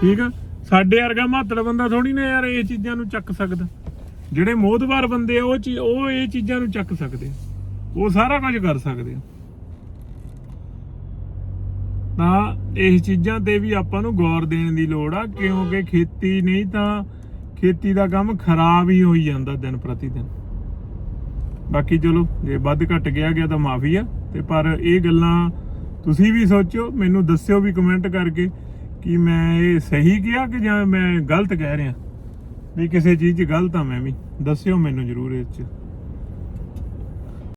ਠੀਕ ਆ? ਸਾਡੇ ਵਰਗਾ ਮਾਤੜ ਬੰਦਾ ਥੋੜੀ ਨਾ ਯਾਰ ਇਹ ਚੀਜ਼ਾਂ ਨੂੰ ਚੱਕ ਸਕਦਾ। ਜਿਹੜੇ ਮੋਦਵਾਰ ਬੰਦੇ ਆ, ਉਹ ਚੀਜ਼ ਉਹ ਇਹ ਚੀਜ਼ਾਂ ਨੂੰ ਚੱਕ ਸਕਦੇ ਉਹ ਸਾਰਾ ਕੁਝ ਕਰ ਸਕਦੇ ਹੋ ਤਾਂ ਇਹ ਚੀਜ਼ਾਂ ਤੇ ਵੀ ਆਪਾਂ ਨੂੰ ਗੌਰ ਦੇਣ ਦੀ ਲੋੜ ਆ, ਕਿਉਂਕਿ ਖੇਤੀ ਨਹੀਂ ਤਾਂ ਖੇਤੀ ਦਾ ਕੰਮ ਖਰਾਬ ਹੀ ਹੋਈ ਜਾਂਦਾ ਦਿਨ ਪ੍ਰਤੀ ਦਿਨ ਬਾਕੀ ਚਲੋ, ਜੇ ਵੱਧ ਘਟ ਗਿਆ ਗਿਆ ਤਾਂ ਮਾਫੀ ਆ, ਤੇ ਪਰ ਇਹ ਗੱਲਾਂ ਤੁਸੀਂ ਵੀ ਸੋਚੋ, ਮੈਨੂੰ ਦੱਸਿਓ ਵੀ ਕਮੈਂਟ ਕਰਕੇ ਕਿ ਮੈਂ ਇਹ ਸਹੀ ਕਿਹਾ ਕਿ ਜਾਂ ਮੈਂ ਗਲਤ ਕਹਿ ਰਿਹਾ? ਵੀ ਕਿਸੇ ਚੀਜ਼ 'ਚ ਗਲਤ ਆ ਮੈਂ ਵੀ, ਦੱਸਿਓ ਮੈਨੂੰ ਜਰੂਰ ਇਸ 'ਚ।